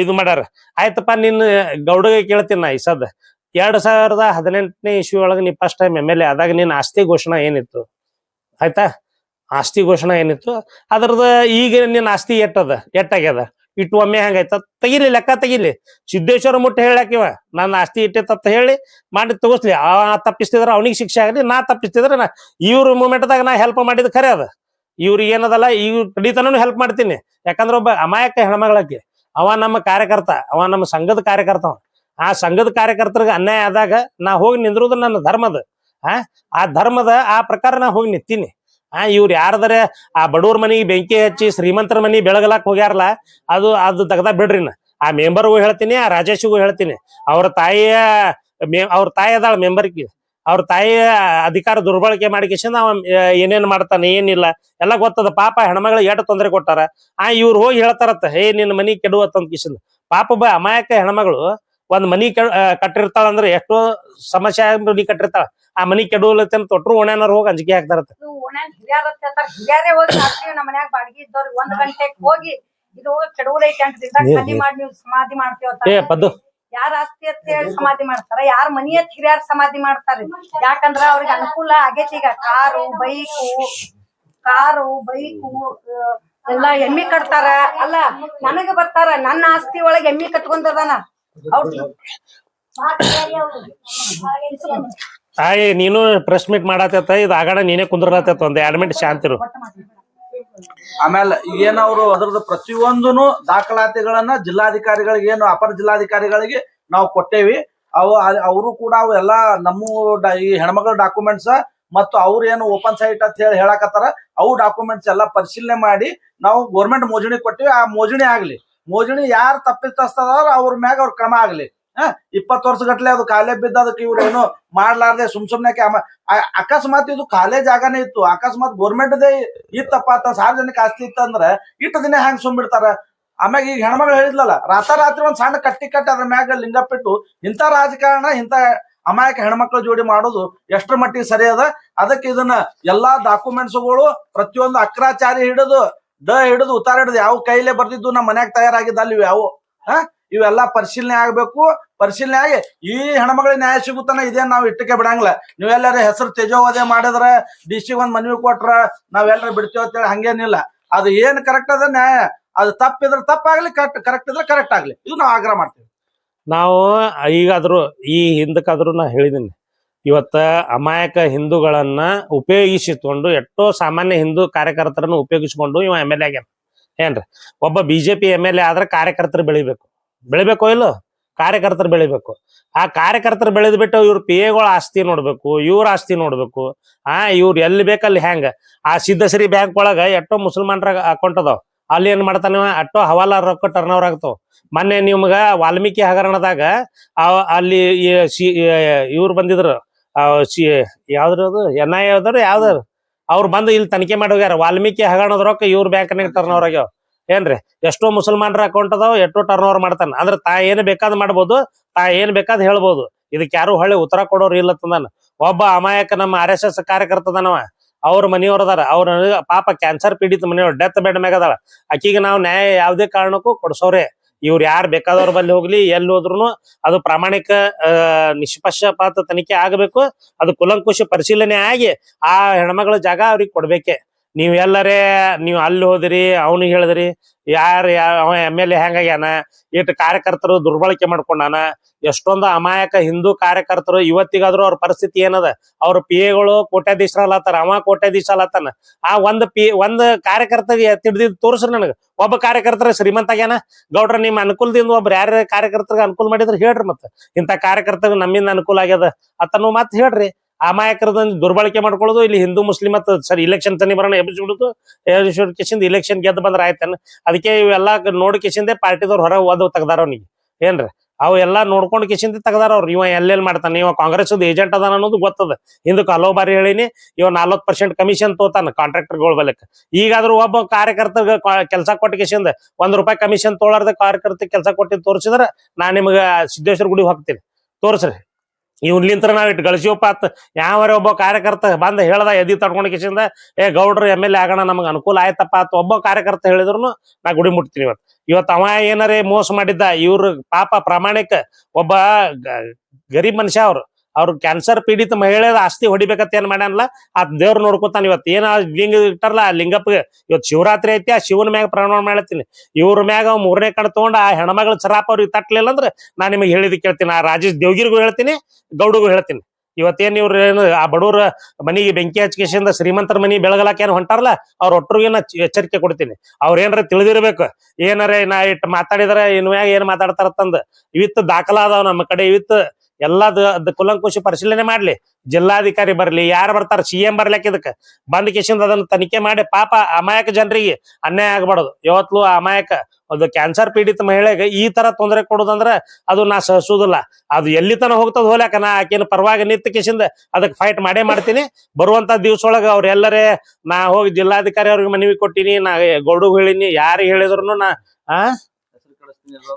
ಇದು ಮಾಡ್ಯಾರ. ಆಯ್ತಪ್ಪ ನಿನ್ನ ಗೌಡಗೆ ಕೇಳ್ತೀನಿ ನಾ ಈ ಸದ್ ಎರಡ್ ಸಾವಿರದ ಹದಿನೆಂಟನೇ ಇಶ್ಯೂ ಒಳಗೆ ನೀ first time M L A ಆದಾಗ ನಿನ್ನ ಆಸ್ತಿ ಘೋಷಣೆ ಏನಿತ್ತು? ಆಯ್ತಾ? ಆಸ್ತಿ ಘೋಷಣೆ ಏನಿತ್ತು? ಅದ್ರದ ಈಗ ನಿನ್ನ ಆಸ್ತಿ ಎಟ್ಟದ? ಎಟ್ಟಾಗ್ಯದ? ಇಟ್ಟು ಒಮ್ಮೆ ಹೆಂಗಾಯ್ತ ತೆಗಿಲಿ, ಲೆಕ್ಕ ತೆಗಿಲಿ. ಸಿದ್ದೇಶ್ವರ ಮುಟ್ಟ ಹೇಳಾಕಿವ ನನ್ನ ಆಸ್ತಿ ಇಟ್ಟಿತ್ತ ಹೇಳಿ ಮಾಡಿ ತಗೋಸ್ಲಿ. ಆ ತಪ್ಪಿಸ್ತಿದ್ರೆ ಅವನಿಗೆ ಶಿಕ್ಷೆ ಆಗಲಿ, ನಾ ತಪ್ಪಿಸ್ತಿದ್ರೆ ನಾ ಇವ್ರ ಮೂಮೆಂಟ್ದಾಗ ನಾ ಹೆಲ್ಪ್ ಮಾಡಿದ ಖರೆ ಅದ. ಇವ್ರಿಗೆ ಏನದಲ್ಲ ಇವ್ರ ಕಡಿತನೂ ಹೆಲ್ಪ್ ಮಾಡ್ತೀನಿ. ಯಾಕಂದ್ರೆ ಒಬ್ಬ ಅಮಾಯಕ ಹೆಣ್ಮಗಳಕ್ಕೆ ಅವ ನಮ್ಮ ಕಾರ್ಯಕರ್ತ, ಅವ ನಮ್ಮ ಸಂಘದ ಕಾರ್ಯಕರ್ತ ಅವ. ಆ ಸಂಘದ ಕಾರ್ಯಕರ್ತರಿಗೆ ಅನ್ಯಾಯ ಆದಾಗ ನಾ ಹೋಗಿ ನಿಂದ್ರುದು ನನ್ನ ಧರ್ಮದ. ಆ ಆ ಧರ್ಮದ ಆ ಪ್ರಕಾರ ನಾ ಹೋಗಿ ನಿಂತೀನಿ ಆ, ಇವ್ರು ಯಾರದರೆ ಆ ಬಡವ್ರ ಮನೆಗೆ ಬೆಂಕಿ ಹಚ್ಚಿ ಶ್ರೀಮಂತರ ಮನೆ ಬೆಳಗಲಾಕ್ ಹೋಗ್ಯಾರಲ್ಲ, ಅದು ಅದು ತೆಗ್ದ ಬಿಡ್ರಿ ನಾ ಆ ಮೆಂಬರ್ಗೂ ಹೇಳ್ತೀನಿ, ಆ ರಾಜೇಶ್ಗೂ ಹೇಳ್ತೀನಿ. ಅವ್ರ ತಾಯಿಯ ಅವ್ರ ತಾಯಿ ಅದಾಳ ಮೆಂಬರ್ಗೆ ಅವ್ರ ತಾಯಿಯ ಅಧಿಕಾರ ದುರ್ಬಳಕೆ ಮಾಡಿಕೇಶನ್ ಅವ ಏನೇನ್ ಮಾಡ್ತಾನೆ, ಏನಿಲ್ಲ, ಎಲ್ಲ ಗೊತ್ತದ. ಪಾಪ ಹೆಣ್ಮಗಳಿಗೆ ಎಷ್ಟು ತೊಂದರೆ ಕೊಟ್ಟಾರ. ಆ, ಇವ್ರು ಹೋಗಿ ಹೇಳ್ತಾರತ್ತ, ಹೇ ನಿನ್ನ ಮನಿ ಕೆಡುವತ್ತಂದ್ ಕಿಶನ್ ಪಾಪ ಬ ಅಮಾಯಕ ಹೆಣ್ಮಗಳು ಒಂದ್ ಮನಿ ಕೆ ಕಟ್ಟಿರ್ತಾಳ ಅಂದ್ರೆ ಎಷ್ಟೋ ಸಮಸ್ಯೆ ಮನಿ ಕಟ್ಟಿರ್ತಾಳ. ಆ ಮನಿ ಕೆಡುವಲತ್ತೆ ಅಂತ ತೊಟ್ರು ಓಣ್ಯಾನವ್ರು ಹೋಗಿ ಅಂಜಿಕೆ ಹಾಕ್ತಾರತ್ತ ಹಿರಿಯರ್ ಅಂತ ಹೇಳ್ತಾರ. ಹಿರಿಯರೇ ಹೋಗಿ ರಾತ್ರಿ ನಮ್ಮ ಮನ್ಯಾಗ ಬಾಡಿಗೆ ಇದ್ದವ್ರಿಗೆ ಒಂದ್ ಗಂಟೆಗೆ ಹೋಗಿ ಇದು ಕೆಡವುದೈತೆ ಅಂತ ಖಾಲಿ ಮಾಡಿ ನೀವು ಸಮಾಧಿ ಮಾಡ್ತೀವಿ ಏ ಪದ್ದು. ಯಾರ ಆಸ್ತಿ ಅಂತ ಹೇಳಿ ಸಮಾಧಿ ಮಾಡ್ತಾರ? ಯಾರ ಮನಿ ಅಂತ ಹಿರಿಯರ್ ಸಮಾಧಿ ಮಾಡ್ತಾರ? ಯಾಕಂದ್ರ ಅವ್ರಿಗೆ ಅನುಕೂಲ ಆಗೇತಿ ಈಗ ಕಾರು ಬೈಕು ಕಾರು ಬೈಕು ಎಲ್ಲಾ ಎಮ್ಮಿ ಕಟ್ತಾರ. ಅಲ್ಲ ನನಗ ಬರ್ತಾರ. ನನ್ನ ಆಸ್ತಿ ಒಳಗೆ ಎಮ್ಮಿ ಕಟ್ಕೊಂಡದಾನ ತಾಯಿ ನೀನು ಪ್ರೆಸ್ ಮೀಟ್ ಮಾಡತ್ತ, ಇದು ಆಗಾಡ ನೀನೇ ಕುಂದ್ರಲತ್ತ ಒಂದ್ ಎರಡ್ ಮಿನಿಟ್ ಶಾಂತಿರು ಆಮೇಲೆ ಈಗೇನ ಅವರು ಅದ್ರದ್ದು ಪ್ರತಿಯೊಂದನು ದಾಖಲಾತಿಗಳನ್ನ ಜಿಲ್ಲಾಧಿಕಾರಿಗಳಿಗೆ ಏನು ಅಪರ ಜಿಲ್ಲಾಧಿಕಾರಿಗಳಿಗೆ ನಾವು ಕೊಟ್ಟೇವಿ. ಅವು ಅವರು ಕೂಡ ಅವು ಎಲ್ಲಾ ನಮ್ಮ ಈ ಹೆಣ್ಮಗಳ ಡಾಕ್ಯುಮೆಂಟ್ಸ್ ಮತ್ತು ಅವ್ರ ಏನು ಓಪನ್ ಸೈಟ್ ಅಂತ ಹೇಳಿ ಹೇಳಕತ್ತಾರ. ಅವು ಡಾಕ್ಯುಮೆಂಟ್ಸ್ ಎಲ್ಲ ಪರಿಶೀಲನೆ ಮಾಡಿ ನಾವು ಗೌರ್ಮೆಂಟ್ ಮೋಜಣಿ ಕೊಟ್ಟಿವಿ. ಆ ಮೋಜಣಿ ಆಗ್ಲಿ ಮೋಜಣಿ ಯಾರು ತಪ್ಪಿತಸ್ತದಾರ ಅವ್ರ ಮ್ಯಾಗ ಅವ್ರ ಕ್ರಮ ಆಗ್ಲಿ. ಹ? ಇಪ್ಪತ್ತು ವರ್ಷ ಗಟ್ಲೆ ಅದು ಕಾಲೇ ಬಿದ್ದ ಅದಕ್ಕೆ ಏನು ಮಾಡ್ಲಾರ್ದೆ, ಸುಮ್ ಸುಮ್ನೆ ಅಕಸ್ಮಾತ್ ಇದು ಖಾಲಿ ಜಾಗನೇ ಇತ್ತು. ಅಕಸ್ಮಾತ್ ಗೌರ್ಮೆಂಟ್ದೇ ಇತ್ತಪ್ಪ ಅಂತ ಸಾರ್ವಜನಿಕ ಆಸ್ತಿ ಇತ್ತಂದ್ರ ಇಟ್ಟು ದಿನ ಹ್ಯಾಂಗ್ ಸುಮ್ಬಿಡ್ತಾರ ಆಮ್ಯಾಗ ಈಗ ಹೆಣ್ಮಗಳು ಹೇಳಿದ್ಲಲ್ಲ ರಾತ್ರಿ ಒಂದ್ ಸಣ್ಣ ಕಟ್ಟಿ ಕಟ್ಟಿ ಅದ್ರ ಮ್ಯಾಗ ಲಿಂಗಪ್ಪಿಟ್ಟು ಇಂಥ ರಾಜಕಾರಣ, ಇಂಥ ಅಮಾಯಕ ಹೆಣ್ಮಕ್ಳ ಜೋಡಿ ಮಾಡೋದು ಎಷ್ಟರ ಮಟ್ಟಿಗೆ ಸರಿ ಅದ? ಅದಕ್ಕೆ ಇದನ್ನ ಎಲ್ಲಾ ಡಾಕ್ಯುಮೆಂಟ್ಸ್ಗಳು ಪ್ರತಿಯೊಂದು ಅಕ್ರಾಚಾರಿ ಹಿಡಿದು ಡ ಹಿಡಿದು ಉತ್ತಾರ ಹಿಡಿದು ಯಾವ ಕೈಲೇ ಬರ್ತಿದ್ದು ನಮ್ಮ ಮನ್ಯಾಗ ತಯಾರಾಗಿದ್ದ ಇವು ಯಾವ? ಇವೆಲ್ಲ ಇವೆಲ್ಲಾ ಪರಿಶೀಲನೆ ಆಗ್ಬೇಕು. ಪರಿಶೀಲನೆ ಆಗಿ ಈ ಹೆಣ್ಮಗಳ ನ್ಯಾಯ ಸಿಗುತ್ತಾನ ಇದೇನ್ ನಾವು ಇಟ್ಟಕ್ಕೆ ಬಿಡಂಗಿಲ್ಲ. ನೀವೆಲ್ಲರ ಹೆಸರು ತೇಜೋವಧೆ ಮಾಡಿದ್ರ ಡಿ ಸಿ ಒಂದ್ ಮನವಿ ಕೊಟ್ರ ನಾವೆಲ್ಲರ ಬಿಡ್ತೇವೆ ಅಂತೇಳಿ ಹಂಗೇನಿಲ್ಲ. ಅದು ಏನ್ ಕರೆಕ್ಟ್ ಅದ ನ್ಯಾಯ? ಅದು ತಪ್ಪಿದ್ರೆ ತಪ್ಪಾಗ್ಲಿ ಕರೆಕ್ಟ್ ಕರೆಕ್ಟ್ ಇದ್ರೆ ಕರೆಕ್ಟ್ ಆಗ್ಲಿ. ಇದು ನಾವು ಆಗ್ರಹ ಮಾಡ್ತೀವಿ. ನಾವು ಈಗಾದ್ರೂ ಈ ಹಿಂದಕ್ಕಾದ್ರೂ ನಾ ಹೇಳಿದ್ದೀನಿ ಇವತ್ತ ಅಮಾಯಕ ಹಿಂದೂಗಳನ್ನ ಉಪಯೋಗಿಸಿಕೊಂಡು ಎಷ್ಟೋ ಸಾಮಾನ್ಯ ಹಿಂದೂ ಕಾರ್ಯಕರ್ತರನ್ನು ಉಪಯೋಗಿಸಿಕೊಂಡು ಇವ ಎಂ ಎಲ್ ಎ ಆಗ್ಯಾನ. ಏನ್ರಿ? ಒಬ್ಬ ಬಿಜೆಪಿ ಎಂ ಎಲ್ ಎ ಆದ್ರೆ ಕಾರ್ಯಕರ್ತರು ಬೆಳಿಬೇಕು. ಬೆಳಿಬೇಕು ಇಲ್ಲೋ? ಕಾರ್ಯಕರ್ತರು ಬೆಳಿಬೇಕು. ಆ ಕಾರ್ಯಕರ್ತರು ಬೆಳೆದ್ ಬಿಟ್ಟು ಇವ್ರ ಪಿ ಎಗಳ ಆಸ್ತಿ ನೋಡ್ಬೇಕು, ಇವ್ರ ಆಸ್ತಿ ನೋಡ್ಬೇಕು. ಆ, ಇವ್ರು ಎಲ್ಲಿ ಬೇಕಲ್ಲಿ ಹೆಂಗ ಆ ಸಿದ್ದಶ್ರೀ ಬ್ಯಾಂಕ್ ಒಳಗ ಎಷ್ಟೋ ಮುಸಲ್ಮಾನರ ಅಕೌಂಟ್ ಅದಾವ. ಅಲ್ಲಿ ಏನ್ ಮಾಡ್ತಾನೆ ಇವ? ಅಷ್ಟೋ ಹವಾಲಾರ ರೊಕ್ಕ ಟರ್ನ್ ಓವರ್ ಆಗ್ತಾವ. ಮೊನ್ನೆ ನಿಮ್ಗ ವಾಲ್ಮೀಕಿ ಹಗರಣದಾಗ ಅಲ್ಲಿ ಇವ್ರು ಬಂದಿದ್ರು. ಆ, ಸಿ ಯಾವ್ದ್ರ ಅದು ಎನ್ ಐ ಅದ್ರ ಯಾವ್ದಾರ ಅವ್ರು ಬಂದು ಇಲ್ಲಿ ತನಿಖೆ ಮಾಡಿ ಹೋಗ್ಯಾರ. ವಾಲ್ಮೀಕಿ ಹಗರಣದ ರೊಕ್ಕ ಇವ್ರ ಬ್ಯಾಂಕ್ನಾಗ ಟರ್ನ್ ಓವರ್ ಆಗ್ಯಾವ. ಏನ್ರಿ? ಎಷ್ಟೋ ಮುಸಲ್ಮಾನರ ಅಕೌಂಟ್ ಅದಾವ, ಎಷ್ಟೋ ಟರ್ನ್ ಓವರ್ ಮಾಡ್ತಾನೆ. ಅಂದ್ರೆ ತಾ ಏನ್ ಬೇಕಾದ್ ಮಾಡ್ಬೋದು, ತಾ ಏನ್ ಬೇಕಾದ್ ಹೇಳ್ಬೋದು. ಇದಕ್ಕೆ ಯಾರು ಹೊಳ್ಳಿ ಉತ್ತರ ಕೊಡೋರು ಇಲ್ಲ ತಂದಾನ ಒಬ್ಬ ಅಮಾಯಕ ನಮ್ಮ ಆರ್ ಎಸ್ ಎಸ್ ಕಾರ್ಯಕರ್ತದನವ. ಅವ್ರ ಮನೆಯವ್ರ ಅದಾರ. ಅವ್ರ ಪಾಪ ಕ್ಯಾನ್ಸರ್ ಪೀಡಿತ ಮನೆಯವ್ರು. ಡೆತ್ ಬೆಡ್ ಮ್ಯಾಗ ಅದಾಳ. ಆಕಿಗೆ ನಾವು ನ್ಯಾಯ ಯಾವುದೇ ಕಾರಣಕ್ಕೂ ಕೊಡ್ಸೋರೆ ಇವ್ರು ಯಾರು ಬೇಕಾದವ್ರ ಬಲ್ಲಿ ಹೋಗ್ಲಿ, ಎಲ್ಲಿ ಹೋದ್ರು ಅದು ಪ್ರಾಮಾಣಿಕ ನಿಷ್ಪಕ್ಷಪಾತ ತನಿಖೆ ಆಗಬೇಕು. ಅದು ಕುಲಂಕುಷ ಪರಿಶೀಲನೆ ಆಗಿ ಆ ಹೆಣ್ಮಗಳ ಜಾಗ ಅವ್ರಿಗೆ ಕೊಡ್ಬೇಕೆ. ನೀವ್ ಎಲ್ಲರೇ ನೀವ್ ಅಲ್ಲಿ ಹೋದ್ರಿ, ಅವನಿಗೆ ಹೇಳಿದ್ರಿ, ಯಾರು ಅವ ಎಂ ಎಲ್ ಎ ಹೆಂಗಾಗ್ಯಾನ ಇಟ್ಟು ಕಾರ್ಯಕರ್ತರು ದುರ್ಬಳಕೆ ಮಾಡ್ಕೊಂಡಾನ, ಎಷ್ಟೊಂದು ಅಮಾಯಕ ಹಿಂದೂ ಕಾರ್ಯಕರ್ತರು ಇವತ್ತಿಗಾದ್ರೂ ಅವ್ರ ಪರಿಸ್ಥಿತಿ ಏನದ, ಅವ್ರ ಪಿ ಎಗಳು ಕೋಟ್ಯಾಧೀಶರಲ್ಲತ್ತಾರ ಅವ ಕೋಟ್ಯಾಧೀಶ ಅಲ್ಲತ್ತಾನ ಆ ಒಂದ್ ಪಿ ಒಂದ್ ಕಾರ್ಯಕರ್ತಗೆ ತಿಳಿದಿದ್ದು ತೋರಿಸ್ರಿ ನನಗೆ, ಒಬ್ಬ ಕಾರ್ಯಕರ್ತರ ಶ್ರೀಮಂತ ಆಗ್ಯಾನ, ಗೌಡ್ರ ನಿಮ್ ಅನುಕೂಲದಿಂದ ಒಬ್ರು ಯಾರ ಕಾರ್ಯಕರ್ತರಿಗೆ ಅನುಕೂಲ ಮಾಡಿದ್ರೆ ಹೇಳ್ರಿ ಮತ್ತೆ, ಇಂಥ ಕಾರ್ಯಕರ್ತರಿಗೆ ನಮ್ಮಿಂದ ಅನುಕೂಲ ಆಗ್ಯದ ಅತನು ಮತ್ತೆ ಹೇಳ್ರಿ. ಅಮಾಯಕರದೊಂದು ದುರ್ಬಳಕೆ ಮಾಡ್ಕೊಳ್ಳೋದು, ಇಲ್ಲಿ ಹಿಂದೂ, ಮುಸ್ಲಿಂ ಮತ್ತು ಸರಿ ಇಲೆಕ್ಷನ್ ತನಿ ಬರೋಣ ಎಬ್ಬಿಸ್ಬಿಡುದು ಕಿಶಿಂದ ಇಲೆಕ್ಷನ್ ಗೆದ್ದು ಬಂದ್ರೆ ಆಯ್ತೇನ ಅದಕ್ಕೆ ಇವೆಲ್ಲ ನೋಡಿ ಕಿಶಿಂದೆ ಪಾರ್ಟಿದವ್ರು ಹೊರಗೆ ಓದೋ ತೆಗ್ದಾರ ಅವ್ನಿಗೆ. ಏನ್ರಿ? ಅವು ಎಲ್ಲ ನೋಡ್ಕೊಂಡು ಕಿಶಿಂದ ತೆಗ್ದಾರ ಅವ್ರು. ಇವ ಎಲ್ಲೆಲ್ಲಿ ಮಾಡ್ತಾನೆ? ಇವ ಕಾಂಗ್ರೆಸ್ ಏಜೆಂಟ್ ಅದಾನ ಅನ್ನೋದು ಗೊತ್ತದ. ಹಿಂದಕ್ಕೆ ಹಲವು ಬಾರಿ ಹೇಳಿನಿ, ಇವ ನಲ್ವತ್ತು ಪರ್ಸೆಂಟ್ ಕಮಿಷನ್ ತೋತಾನ ಕಾಂಟ್ರಾಕ್ಟರ್ಗಳ ಬಲಕ್. ಈಗಾದ್ರೂ ಒಬ್ಬ ಕಾರ್ಯಕರ್ತಗ ಕೆಲಸ ಕೊಟ್ಟ ಕಿಶಿಂದ ಒಂದ್ ರೂಪಾಯಿ ಕಮಿಷನ್ ತೋಳಾರ್ದ ಕಾರ್ಯಕರ್ತ ಕೆಲಸ ಕೊಟ್ಟಿದ್ದು ತೋರಿಸಿದ್ರ ನಾ ನಿಮ್ಗ ಸಿದ್ದೇಶ್ವರ ಗುಡಿ ಹೋಗ್ತೀನಿ. ತೋರ್ಸ್ರಿ. ಇವ್ಲಿಂತ್ರ ನಾವ್ ಇಟ್ಟು ಗಳಿಸಿವಪ್ಪ ಅತ್ ಯಾವರ ಒಬ್ಬ ಕಾರ್ಯಕರ್ತ ಬಂದ ಹೇಳ್ದ, ಎದಿ ತಡ್ಕೊಂಡ್ ಕಿಸಿಂದ, ಏ, ಗೌಡ್ರು ಎಂ ಎಲ್ ಎ ಆಗೋಣ, ನಮ್ಗೆ ಅನುಕೂಲ ಆಯ್ತಪ್ಪ ಅಂತ ಒಬ್ಬ ಕಾರ್ಯಕರ್ತ ಹೇಳಿದ್ರು ನಾ ಗುಡಿ ಮುಟ್ತೀನಿ ಇವತ್ತು ಇವತ್ತು ಅವ ಏನಾರೇ ಮೋಸ ಮಾಡಿದ್ದ, ಇವ್ರ ಪಾಪ ಪ್ರಾಮಾಣಿಕ ಒಬ್ಬ ಗರೀಬ್ ಮನುಷ್ಯ ಅವ್ರು. ಅವ್ರು ಕ್ಯಾನ್ಸರ್ ಪೀಡಿತ ಮಹಿಳೆದ ಆಸ್ತಿ ಹೊಡಿಬೇಕಂತ ಏನ್ ಮಾಡ್ಯಾನಲ್ಲ, ಆ ದೇವ್ರ ನೋಡ್ಕೊತಾನ ಇವತ್ತು ಏನ ಲಿಂಗ ಇಟ್ಟಾರಲ್ಲ, ಆ ಲಿಂಗಪ್ಪಗೆ? ಇವತ್ತು ಶಿವರಾತ್ರಿ ಐತಿ, ಆ ಶಿವನ ಮ್ಯಾಗ ಪ್ರಾಣ ಮಾಡ್ತೀನಿ ಇವ್ರ ಮ್ಯಾಗ ಮೂರನೇ ಕಡೆ ತಗೊಂಡ ಆ ಹೆಣ್ಮಗಳ ಚರಾಪ ಅವ್ರಿಗೆ ತಟ್ಲಿಲ್ಲ ಅಂದ್ರೆ ನಾ ನಿಮಗೆ ಹೇಳಿದ್ ಕೇಳ್ತೀನಿ. ಆ ರಾಜೇಶ್ ದೇವ್ಗಿರಿಗೂ ಹೇಳ್ತೀನಿ, ಗೌಡಗೂ ಹೇಳ್ತೀನಿ. ಇವತ್ತೇನ್ ಇವ್ರ ಏನು, ಆ ಬಡವ್ರ ಮನಿಗೆ ಬೆಂಕಿ ಹಚ್ಕೇಶಿಂದ ಶ್ರೀಮಂತರ ಮನಿ ಬೆಳಗಲಾಕ ಏನ್ ಹೊಂಟಾರಲ್ಲ, ಅವ್ರ ಒಟ್ಟರಿಗೆ ನಾ ಎಚ್ಚರಿಕೆ ಕೊಡ್ತೀನಿ. ಅವ್ರ ಏನಾರ ತಿಳಿದಿರ್ಬೇಕು. ಏನಾರ ನಾ ಇಟ್ಟು ಮಾತಾಡಿದ್ರ, ಇನ್ ಮ್ಯಾಗ ಏನ್ ಮಾತಾಡ್ತಾರತ್ತಂದ ಇವತ್ತು ದಾಖಲ ಅದಾವ ನಮ್ಮ ಕಡೆ ಇವಿತ್ತು ಎಲ್ಲದ ಕುಲಂಕುಶಿ ಪರಿಶೀಲನೆ ಮಾಡ್ಲಿ. ಜಿಲ್ಲಾಧಿಕಾರಿ ಬರ್ಲಿ, ಯಾರು ಬರ್ತಾರ, ಸಿ ಎಂ ಬರ್ಲಿಕ್ಕೆ ಇದಕ್ಕ ಬಂದ್ ಕಿಶಿಂದ ಅದನ್ನ ತನಿಖೆ ಮಾಡಿ ಪಾಪ ಅಮಾಯಕ ಜನರಿಗೆ ಅನ್ಯಾಯ ಆಗ್ಬಾರ್ದು. ಯಾವತ್ಲು ಅಮಾಯಕ ಒಂದು ಕ್ಯಾನ್ಸರ್ ಪೀಡಿತ ಮಹಿಳೆಗೆ ಈ ತರ ತೊಂದರೆ ಕೊಡೋದಂದ್ರ ಅದು ನಾ ಸಹಿಸುದಿಲ್ಲ. ಅದು ಎಲ್ಲಿ ತನ ಹೋಗ್ತದ ಹೋಲ್ಯಾಕ ನಾ ಆಕಿನ ಪರವಾಗಿ ನಿಂತ ಕಿಶಿಂದ ಅದಕ್ಕೆ ಫೈಟ್ ಮಾಡೇ ಮಾಡ್ತೀನಿ. ಬರುವಂತ ದಿವ್ಸ ಒಳಗ ಅವ್ರ ಎಲ್ಲರೇ ನಾ ಹೋಗಿ ಜಿಲ್ಲಾಧಿಕಾರಿ ಅವ್ರಿಗೆ ಮನವಿ ಕೊಟ್ಟಿನಿ, ನಾ ಗೌಡಗ್ ಹೇಳಿನಿ, ಯಾರಿಗೆ ಹೇಳಿದ್ರು ನಾ, ಆ?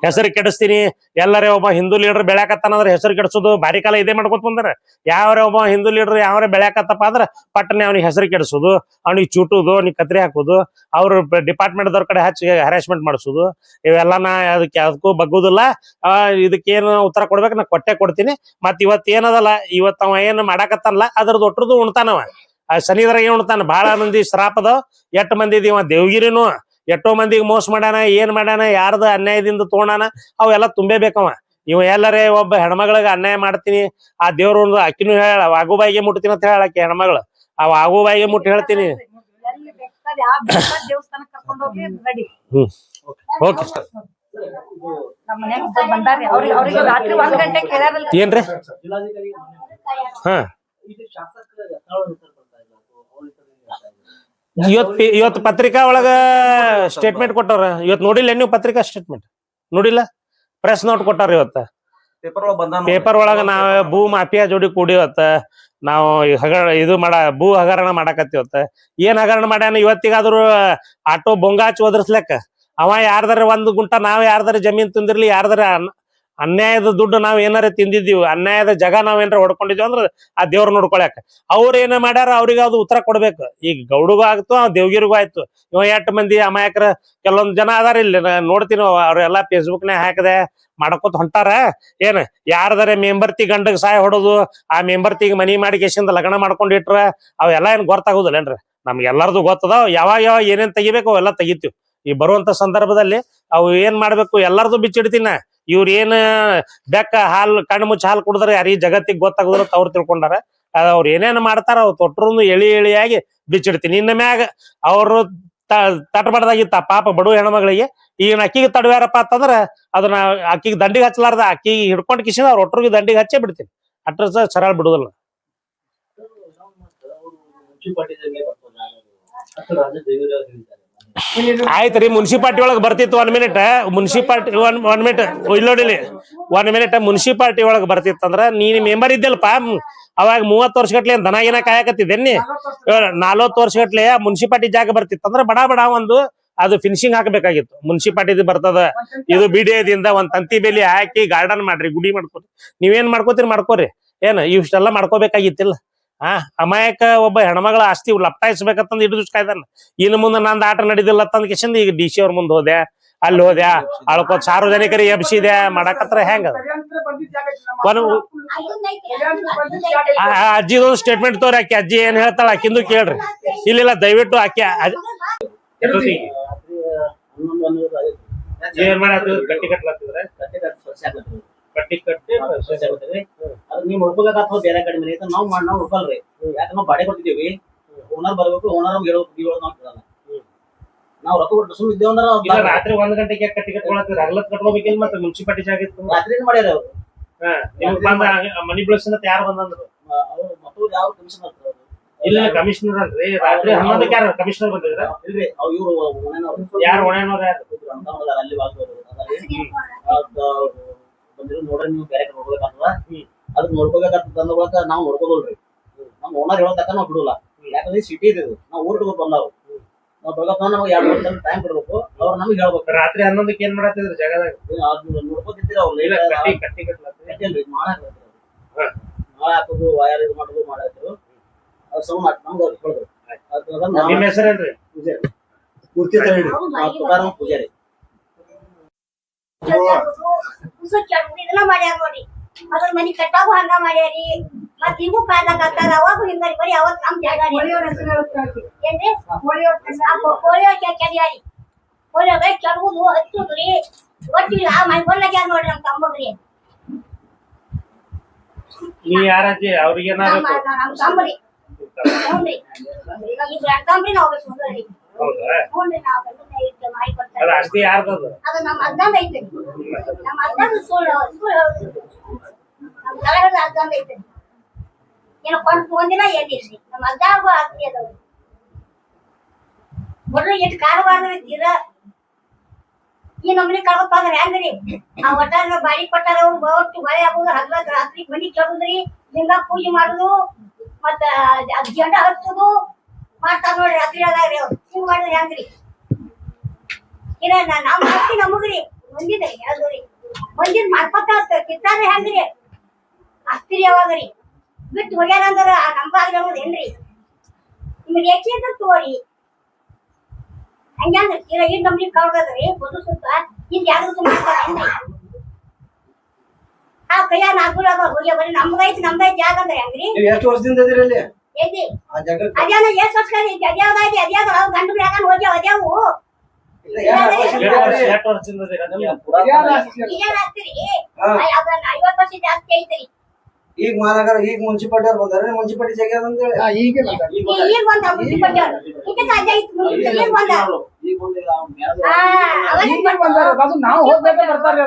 ಹೆಸರು ಕೆಡಿಸ್ತೀನಿ. ಎಲ್ಲರೇ ಒಬ್ಬ ಹಿಂದೂ ಲೀಡರ್ ಬೆಳ್ಯಾಕತ್ತಾನಂದ್ರ ಹೆಸರು ಕೆಡಿಸೋದು ಬಾರಿ ಕಾಲ ಇದೇ ಮಾಡ್ಕೊತ ಬಂದ್ರೆ. ಯಾವ್ರೆ ಒಬ್ಬ ಹಿಂದೂ ಲೀಡರ್ ಯಾವ್ರೆ ಬೆಳ್ಯಾಕತ್ತಪ್ಪ ಅಂದ್ರೆ ಪಟ್ಟನೆ ಅವ್ನಿಗೆ ಹೆಸರು ಕೆಡಿಸೋದು, ಅವ್ನಿಗೆ ಚೂಟುದು, ಅವ್ನಿಗೆ ಕತ್ರಿ ಹಾಕೋದು, ಅವ್ರ ಡಿಪಾರ್ಟ್ಮೆಂಟ್ ದವ್ರ ಕಡೆ ಹಚ್ಚಿ ಹರಾಸ್ಮೆಂಟ್ ಮಾಡಿಸೋದು. ಇವೆಲ್ಲ ನಾ ಅದಕ್ಕೆ ಅದಕ್ಕೂ ಬಗ್ಗುದಿಲ್ಲ. ಇದಕ್ಕೇನು ಉತ್ತರ ಕೊಡ್ಬೇಕು, ನಾ ಕೊಟ್ಟೆ ಕೊಡ್ತೀನಿ. ಮತ್ ಇವತ್ತು ಏನದಲ್ಲ, ಇವತ್ತು ಅವ ಏನು ಮಾಡಾಕತ್ತಾನಲ್ಲ, ಅದ್ರದ್ದು ಒಟ್ಟರದು ಉಣ್ತಾನವ. ಆ ಶನಿದ್ರಾಗ ಏನ್ ಉಣ್ತಾನ? ಬಹಳ ಮಂದಿ ಶ್ರಾಪದ ಎಷ್ಟ್ ಮಂದಿ ಇದೀವ? ದೇವ್ಗಿರಿನು. ಎಷ್ಟೋ ಮಂದಿಗೆ ಮೋಸ ಮಾಡ್ಯಾನ ಏನ್ ಮಾಡ್ಯಾನ ಯಾರ್ದ ಅನ್ಯಾಯದಿಂದ ತೋಣಾನ ಅವೆಲ್ಲ ತುಂಬೇಬೇಕವ. ಇವ ಎಲ್ಲರೇ ಒಬ್ಬ ಹೆಣ್ಮಗಳಿಗೆ ಅನ್ಯಾಯ ಮಾಡ್ತೀನಿ ಆ ದೇವ್ರ ಒಂದು ಅಕ್ಕಿನೂ ಹೇಳ ವಾಗುಬಾಯಿಗೆ ಮುಟ್ತೀನಿ ಅಂತ ಹೇಳಕ್ಕೆ ಹೆಣ್ಮಗಳು. ಆ ವಾಗುಬಾಯಿಗೆ ಮುಟ್ಟಿ ಹೇಳ್ತೀನಿ. ಎಲ್ಲಿ ಬೇಕಾದ್ ಯಾವ ಬೇಕಾದ್ ದೇವಸ್ಥಾನಕ್ ಕರ್ಕೊಂಡ್ ಹೋಗಿ ರೆಡಿ. ಓಕೆ. ನಮ್ಮ ಮನ್ಯಾಗ ಇವತ್ ಇವತ್ ಪತ್ರಿಕಾ ಒಳಗ ಸ್ಟೇಟ್ಮೆಂಟ್ ಕೊಟ್ಟವ್ರ? ಇವತ್ ನೋಡಿಲ್ಲ ನೀವು ಪತ್ರಿಕಾ ಸ್ಟೇಟ್ಮೆಂಟ್ ನೋಡಿಲ್ಲ? ಪ್ರೆಸ್ ನೋಟ್ ಕೊಟ್ಟಾರ ಇವತ್ತ? ಪೇಪರ್ ಒಳಗ್ ನಾವ್ ಭೂ ಮಾಫಿಯಾ ಜೋಡಿ ಕೂಡಿವತ್ತ ನಾವು ಹಗರಣ ಇದು ಮಾಡ ಭೂ ಹಗರಣ ಮಾಡಾಕತ್ತಿವತ್ತ ಏನ್ ಹಗರಣ ಮಾಡ್ಯಾನ? ಇವತ್ತಿಗಾದ್ರು ಆಟೋ ಬೊಂಗಾಚ್ ಒದರ್ಸ್ಲಕ್ಕ. ಅವ ಯಾರ್ದಾರ ಒಂದ್ ಗುಂಟ ನಾವ್ ಯಾರ್ದಾರ ಜಮೀನ್ ತಿಂದಿರ್ಲಿ ಯಾರ್ದಾರ ಅನ್ಯಾಯದ ದುಡ್ಡು ನಾವ್ ಏನಾರ ತಿಂದಿದ್ದೀವಿ, ಅನ್ಯಾಯದ ಜಗ ನಾವ್ ಏನಾರ ಹೊಡ್ಕೊಂಡಿದ್ವಿ ಅಂದ್ರೆ ಆ ದೇವ್ರ ನೋಡ್ಕೊಳಕ ಅವ್ರ ಏನ ಮಾಡ್ಯಾರ ಅವ್ರಿಗೆ ಅದು ಉತ್ತರ ಕೊಡ್ಬೇಕು. ಈಗ ಗೌಡಗೂ ಆಗ್ತು, ಆ ದೇವ್ಗಿರಿಗೂ ಆಯ್ತು. ಇವ ಎಷ್ಟ್ ಮಂದಿ ಅಮಾಯಕರ ಕೆಲವೊಂದ್ ಜನ ಅದಾರ ಇಲ್ಲಿ ನೋಡ್ತೀನಿ ಅವ್ರೆಲ್ಲಾ ಫೇಸ್ಬುಕ್ ನೇ ಹಾಕದೆ ಮಾಡ್ಕೋತ ಹೊಂಟಾರ. ಏನ್ ಯಾರ್ದಾರೆ ಮೆಂಬರ್ತಿ ಗಂಡಗ್ ಸಹಾಯ ಹೊಡೋದು, ಆ ಮೆಂಬರ್ತಿಗೆ ಮನಿ ಮಾಡಿ ಕೇಸಿಂದ ಲಗ್ನ ಮಾಡ್ಕೊಂಡ್ ಇಟ್ರ ಅವೆಲ್ಲ ಏನ್ ಗೊತ್ತಾಗುದಿಲ್ಲೇನ್ರಿ ನಮ್ಗೆ ಎಲ್ಲಾರ್ದು ಗೊತ್ತದ ಯಾವಾಗ ಯಾವಾಗ ಏನೇನ್ ತೆಗಿಬೇಕು ಅವೆಲ್ಲ ತೆಗಿತೀವಿ. ಈ ಬರುವಂತ ಸಂದರ್ಭದಲ್ಲಿ ಅವು ಏನ್ ಮಾಡ್ಬೇಕು ಎಲ್ಲಾರ್ದು ಬಿಚ್ಚಿಡ್ತೀನ. ಇವ್ರ ಏನ್ ಬೆಕ್ಕ ಹಾಲು ಕಣ್ಣು ಮುಚ್ಚಿ ಹಾಲು ಕುಡಿದ್ರೆ ಯಾರಿಗೆ ಜಗತ್ತಿಗೆ ಗೊತ್ತಾಗದ್ರ ಅವ್ರು ತಿಳ್ಕೊಂಡಾರ. ಅದ ಅವ್ರ ಏನೇನ್ ಮಾಡ್ತಾರ ಅವ್ರು ತೊಟ್ರು ಎಳಿ ಎಳಿಯಾಗಿ ಬಿಚ್ಚಿಡ್ತೀನಿ. ಇನ್ನ ಮ್ಯಾಗ ಅವ್ರು ತಟ್ಟಬಾರ್ದಾಗಿತ್ತ ಪಾಪ ಬಡು ಹೆಣ್ಮಗಳಿಗೆ. ಈಗಿನ ಅಕ್ಕಿಗೆ ತಡವ್ಯಾರಪ್ಪ ಅಂತಂದ್ರ ಅದನ್ನ ಅಕ್ಕಿಗೆ ದಂಡಿಗೆ ಹಚ್ಚಲಾರ್ದ, ಅಕ್ಕಿಗೆ ಹಿಡ್ಕೊಂಡು ಕಿಸಿದ ಅವ್ರ ಒಟ್ಟರಿಗೆ ದಂಡಿಗೆ ಹಚ್ಚೇ ಬಿಡ್ತೀನಿ. ಅಟ್ರ ಸರಳ ಬಿಡುದಿಲ್ಲ. ಹೇಳಿದ್ದಾರೆ ಆಯ್ತ್ರಿ ಮುನ್ಸಿಪಾಲ್ಟಿ ಒಳಗ್ ಬರ್ತಿತ್ತು one minute municipality one one minute ಇಲ್ಲಿ. ನೋಡಿಲಿ ಒನ್ ಮಿನಿಟ್ ಮುನ್ಸಿಪಾಲ್ಟಿ ಒಳಗ್ ಬರ್ತಿತ್ತಂದ್ರ ನೀನ್ ಮೆಂಬರ್ ಇದ್ದಲ್ಪ ಅವಾಗ ಮೂವತ್ತು ವರ್ಷಗಟ್ಲೆ ದನ ಏನ ಕಾಯಕತ್ತಿದ್ದೇನಿ ನಾಲ್ವತ್ತು ವರ್ಷಗಟ್ಲೆ ಮುನ್ಸಿಪಾಲ್ಟಿ ಜಾಗ ಬರ್ತಿತ್ತಂದ್ರ ಬಡ ಬಡ ಒಂದು ಅದು ಫಿನಿಶಿಂಗ್ ಹಾಕಬೇಕಾಗಿತ್ತು. ಮುನ್ಸಿಪಾಲ್ಟಿ ಬರ್ತದ. ಇದು ಬಿಡಿಯದಿಂದ ಒಂದ್ ತಂತಿ ಬೇಲಿ ಹಾಕಿ ಗಾರ್ಡನ್ ಮಾಡ್ರಿ, ಗುಡಿ ಮಾಡ್ಕೊರಿ. ನೀವೇನ್ ಮಾಡ್ಕೋತೀರಿ, ಮಾಡ್ಕೋರಿ. ಏನ್, ಇಷ್ಟೆಲ್ಲ ಮಾಡ್ಕೋಬೇಕಾಗಿತ್ತಿಲ್ಲ. ಆ, ಅಮಾಯಕ ಒಬ್ಬ ಹೆಣ್ಮಗಳ ಆಸ್ತಿ ಲಪ್ಟಾಯಿಸ್ಬೇಕಂತಂದ್ ಹಿಡಿದು ಕಾಯ್ದಾನ. ಇನ್ನು ಮುಂದೆ ನಂದು ಆಟ ನಡಿದಿಲ್ಲ ತಂದ್ ಕಿಶನ್ ಈಗ ಡಿ ಸಿ ಅವ್ರ ಮುಂದೆ ಹೋದೆ ಅಲ್ಲಿ ಹೋದೆ ಅಳ್ಕೋತ್ ಸಾರ್ವಜನಿಕರಿಗೆ ಎಬ್ಸಿದೆ ಮಾಡಕತ್ರ ಹೆಂಗ? ಅಜ್ಜಿದೊಂದು ಸ್ಟೇಟ್ಮೆಂಟ್ ತೋರಿ, ಆಕಿ ಅಜ್ಜಿ ಏನ್ ಹೇಳ್ತಾಳ ಆಕಿಂದು ಕೇಳ್ರಿ. ಇಲ್ಲಿಲ್ಲ, ದಯವಿಟ್ಟು ಆಕಿ. ಏನ್? ಗಟ್ಟಿ ಕಟ್ಲಾತಿದ್ರೆ ಕಟ್ಟಿ ಕಟ್ಟಿ ಸ್ವಚ್ಛ ಆಗ್ಲತ್ತದ. ಅದು ನೀವು ನೋಡ್ಕೋಬೇಕಾಗ್ತದ ಬೇರೆ ಕಡಿಮೆ ಮನೆ ಐತೆ ನಾವು ಮಾಡಿ ನಾವು ಹುಡುಕಲ್ರಿ. ಯಾಕಂದ್ರೆ ನಾವು ಬಾಡಿ ಕೊಟ್ಟಿದ್ದೀವಿ. ಓನರ್ ಬರ್ಬೇಕು ಓನರ್ ನಮ್ಗೆ ಹೇಳ್ಬೇಕು ನೀವು ಹೇಳೋದು ನಾವು ಕೇಳಲ್ಲ ನಾವು ರೊಕ್ಕ ಕೊಟ್ಟು ಸುಮ್ಮನೆ ಇದ್ದೇವೆ ಅಂದ್ರೆ ರಾತ್ರಿ ಒಂದ್ ಗಂಟೆಗೆ ಕಟ್ಟಿ ಕಟ್ಕೊಳತ್ತಿದ್ರ ಹಗಲತ್ ಕಟ್ಕೋಬೇಕಿಲ್ಲ ಮತ್ತೆ ಮುನ್ಸಿಪಾಲಿಟಿ ಜಾಗ ಇತ್ತು. ರಾತ್ರಿ ಮಾಡ್ಯಾರ ಅವರು? ಮನಿ ಬೆಳೆಸಿನ ಯಾರು ಬಂದಂದ್ರು ಅವರು ಮತ್ತೊಂದು ಯಾವ ಕಮಿಷನ್ ಆಗ್ತದೆ ಇಲ್ಲ ಕಮಿಷನರ್ ಅಲ್ರಿ. ರಾತ್ರಿ ಹನ್ನೊಂದಕ್ಕೆ ಯಾರು ಕಮಿಷನರ್ ಬಂದಿದ್ರ? ಇಲ್ರಿ ಅವ್ ಇವ್ರು ಯಾರು ಒಣನವ್ರ ಯಾರು? ಅಲ್ಲಿ ಬಾಗ್ದವ್ರು. ಅದಲ್ಲಿ ನೋಡ್ರಿ ನೀವು ಬೇರೆ ನೋಡ್ಬೇಕಲ್ವಾ ಅದು ನೋಡ್ಕೋಬೇಕಾಗ್ತದ ಅಂದ ಬಳಿಕ ನಾವು ನೋಡ್ಕೋದಲ್ರಿ. ನಮ್ಮ ಓನರ್ ಹೇಳೋ ತಕ್ಕ ನಾವು ಬಿಡಲ್ಲ. ಯಾಕಂದ್ರೆ ಸಿಟಿ ಇದೆ. ನಾವು ಊರ್ ಬಂದಾವು ನಾವು ಬೆಳಗ್ಗೆ ನಮ್ಗೆ ಎರಡು ಮೂರು ದಿನ ಟೈಮ್ ಕೊಡ್ಬೇಕು. ಅವ್ರು ನಮ್ಗೆ ಹೇಳ್ಬೇಕು. ರಾತ್ರಿ ಹನ್ನೊಂದಕ್ಕೆ ಏನ್ ಮಾಡತ್ತಿದ್ರು ಜಗದಾಗ? ನೋಡ್ಕೋತಿದ್ದೀರ ಅವ್ರು? ಕಟ್ಟಿ ಕಟ್ಟಿ ಕಟ್ಲಾತಿದ್ರ ಕಟ್ಟಿಲ್ರಿ ಮಾಳ ಹಾಕೋದು ವಯರ್ ಇದು ಮಾಡೋದು ಮಾಡಾಯ್ತು ಅವ್ರು ಸಮ ನಮ್ಗೆ ಅವ್ರು ಹೇಳಿದ್ರು ಅದ್ನ ನಾವು ನಿಮ್ ಹೆಸರೇನ್ರಿ? ಪೂಜಾರಿ. ಪೂರ್ತಿ ಪೂಜಾರಿ. ಇದನ್ನ ಮಾಡ್ಯಾರ ನೋಡಿ ಅದ್ರ ಮನಿ ಕಟ್ಟಾಗೂ ಹಂಗ ಮಾಡ್ಯಾರಿ ಮತ್ ಹಿಂಗೂ ಕಾಯ್ದಾಗ ಆಗ್ತಾರ ಅವಾಗ ಹಿಂಗ ಬರೀ ಅವತ್ ನಮ್ ಜಾಗ ರೀ. ಏನ್ರಿ ಪೋಲಿಯೋ ಕೆರಿಯಾರಿ ಪೋಲಿಯೋಗೆ ಕೆಡಗುದು ಹಚ್ಚುದ್ರಿ ಒಟ್ಟಿಲ್ಲ ಮೈ ಬಂದಾಗ್ಯಾರ ನೋಡ್ರಿ ನಮ್ ತಮ್ಮಗ್ರಿ ನೀ ಯಾರಜ್ಜಿ ಅವ್ರಿಗೆ ಏನಾದ್ರು ನಮ್ಮ ನಮ್ ತಮ್ಮರಿ ಹ್ಞೂನ್ರಿ ಇವಾಗ ಇಬ್ರು ಅಣ್ಣತಮ್ರಿ ನಾವ್ ಒಬ್ಬ ಸುಂದರಿ ಹೌದಾ? ಮಾಡಿ ಅದ? ನಮ್ಮ ಐತೆ ನಮ್ಮ ಅಜ್ಜಂದ ಸುಳ್ಳು ಸುಳ್ಳು ಹೇಳುದು ನಮ್ಮ ತಲೆಗದ ಅಜ್ಜಂದ ಐತೆ ಏನೋ ಕೊಂಡು ಒಂದಿನ ನಮ್ಮ ಅಜ್ಜ ಆಸ್ತಿ ಮೊದಲು ಎಷ್ಟು ಕಾರವಾರ ತೀರ ಈ ನಮ್ಮನೆ ಕಳ್ಕೊತಾರ ಹೆಂಗ್ರಿ? ಆ ಒಟ್ಟಾರ ಬಾಡಿ ಕೊಟ್ಟಾರ ಅವ್ರು ಒಟ್ಟು ಮಳೆ ಆಗುದು ಹಗ್ಲ ರಾತ್ರಿ ಮನಿ ಲಿಂಗ ಪೂಜೆ ಮಾಡುದು ಮತ್ತ ಅದ್ ಜಂಡ ಹಚ್ಚುದು. ಮಾಡ್ತಾರ ನೋಡ್ರಿ ಹತ್ತಿರದಾಗ್ರಿ ಅವ್ರು. ಹಿಂಗ್ ಮಾಡಿದ್ರೆ ಹೆಂಗ್ರಿ? ಇಲ್ಲ ನಾವ್ ಮಾಡ್ತೀವಿ ನಮಗ್ರಿ ಮಂದಿದ್ರಿ ಯಾವ್ದ್ರಿ ಮಂದಿದ್ ಮಾಡ್ಕೊತ ಕಿತ್ತಾರ್ರಿ ಹೆಂಗ್ರಿ? ಅಸ್ತಿರಿ ಯಾವಾಗ್ರಿ ಬಿಟ್ಟು ಹೋಗ್ಯಾರ ಅಂದ್ರ ಆ ನಂಬಾಗ್ರಿ ಅನ್ನೋದು ಏನ್ರಿ? ನಿಮ್ಗೆ ಯಾಕೆ ಅಂತ ತೋರಿ ಹಂಗ್ಯಾಂಗ ಈಗ ಈ ನಮ್ಗೆ ಕಳ್ದದ್ರಿ. ಬದು ಸುತ್ತ ಯಾರು ಮಾಡ್ತಾರ ಏನ್ರಿ? ಆ ಕೈಯ ನಾಲ್ಕು ಹೋಗ್ಯ ಬರೀ ನಮ್ದೈತಿ ನಮ್ದೈತಿ ಯಾಕಂದ್ರೆ ಹೆಂಗ್ರಿ? ಎಷ್ಟು ವರ್ಷದಿಂದ ಎಷ್ಟ್ ವರ್ಷ ಅದ್ಯಾವ್ದು ಅವ್ ಗಂಡು ಹೋಗಿ ಅದ್ಯಾವು? ವರ್ಷ ಐವತ್ತು ಜಾಸ್ತಿ ಐತ್ರಿ. ಈಗ ಮಹಾನಗರ ಈಗ ಮುನ್ಸಿಪಾಲ್ಟಿ ಅವ್ರು ಬಂದಾರ ಮುನ್ಸಿಪಾಲ್ಟಿ ಜಾಗ ಅಂತೇಳಿ ಈಗ ಬಂದ ಮುನ್ಸಿಪಾಲ್ಟಿ ಅವ್ರು. ಇದಕ್ಕೆ ಸಾಧ್ಯ ಐತಿ ಮುನ್ಸಿಪಾಲ್ಟಿ ಈಗ ನಾವು ಹೋಗ್ಬೇಕು ಬರ್ತಾರೆ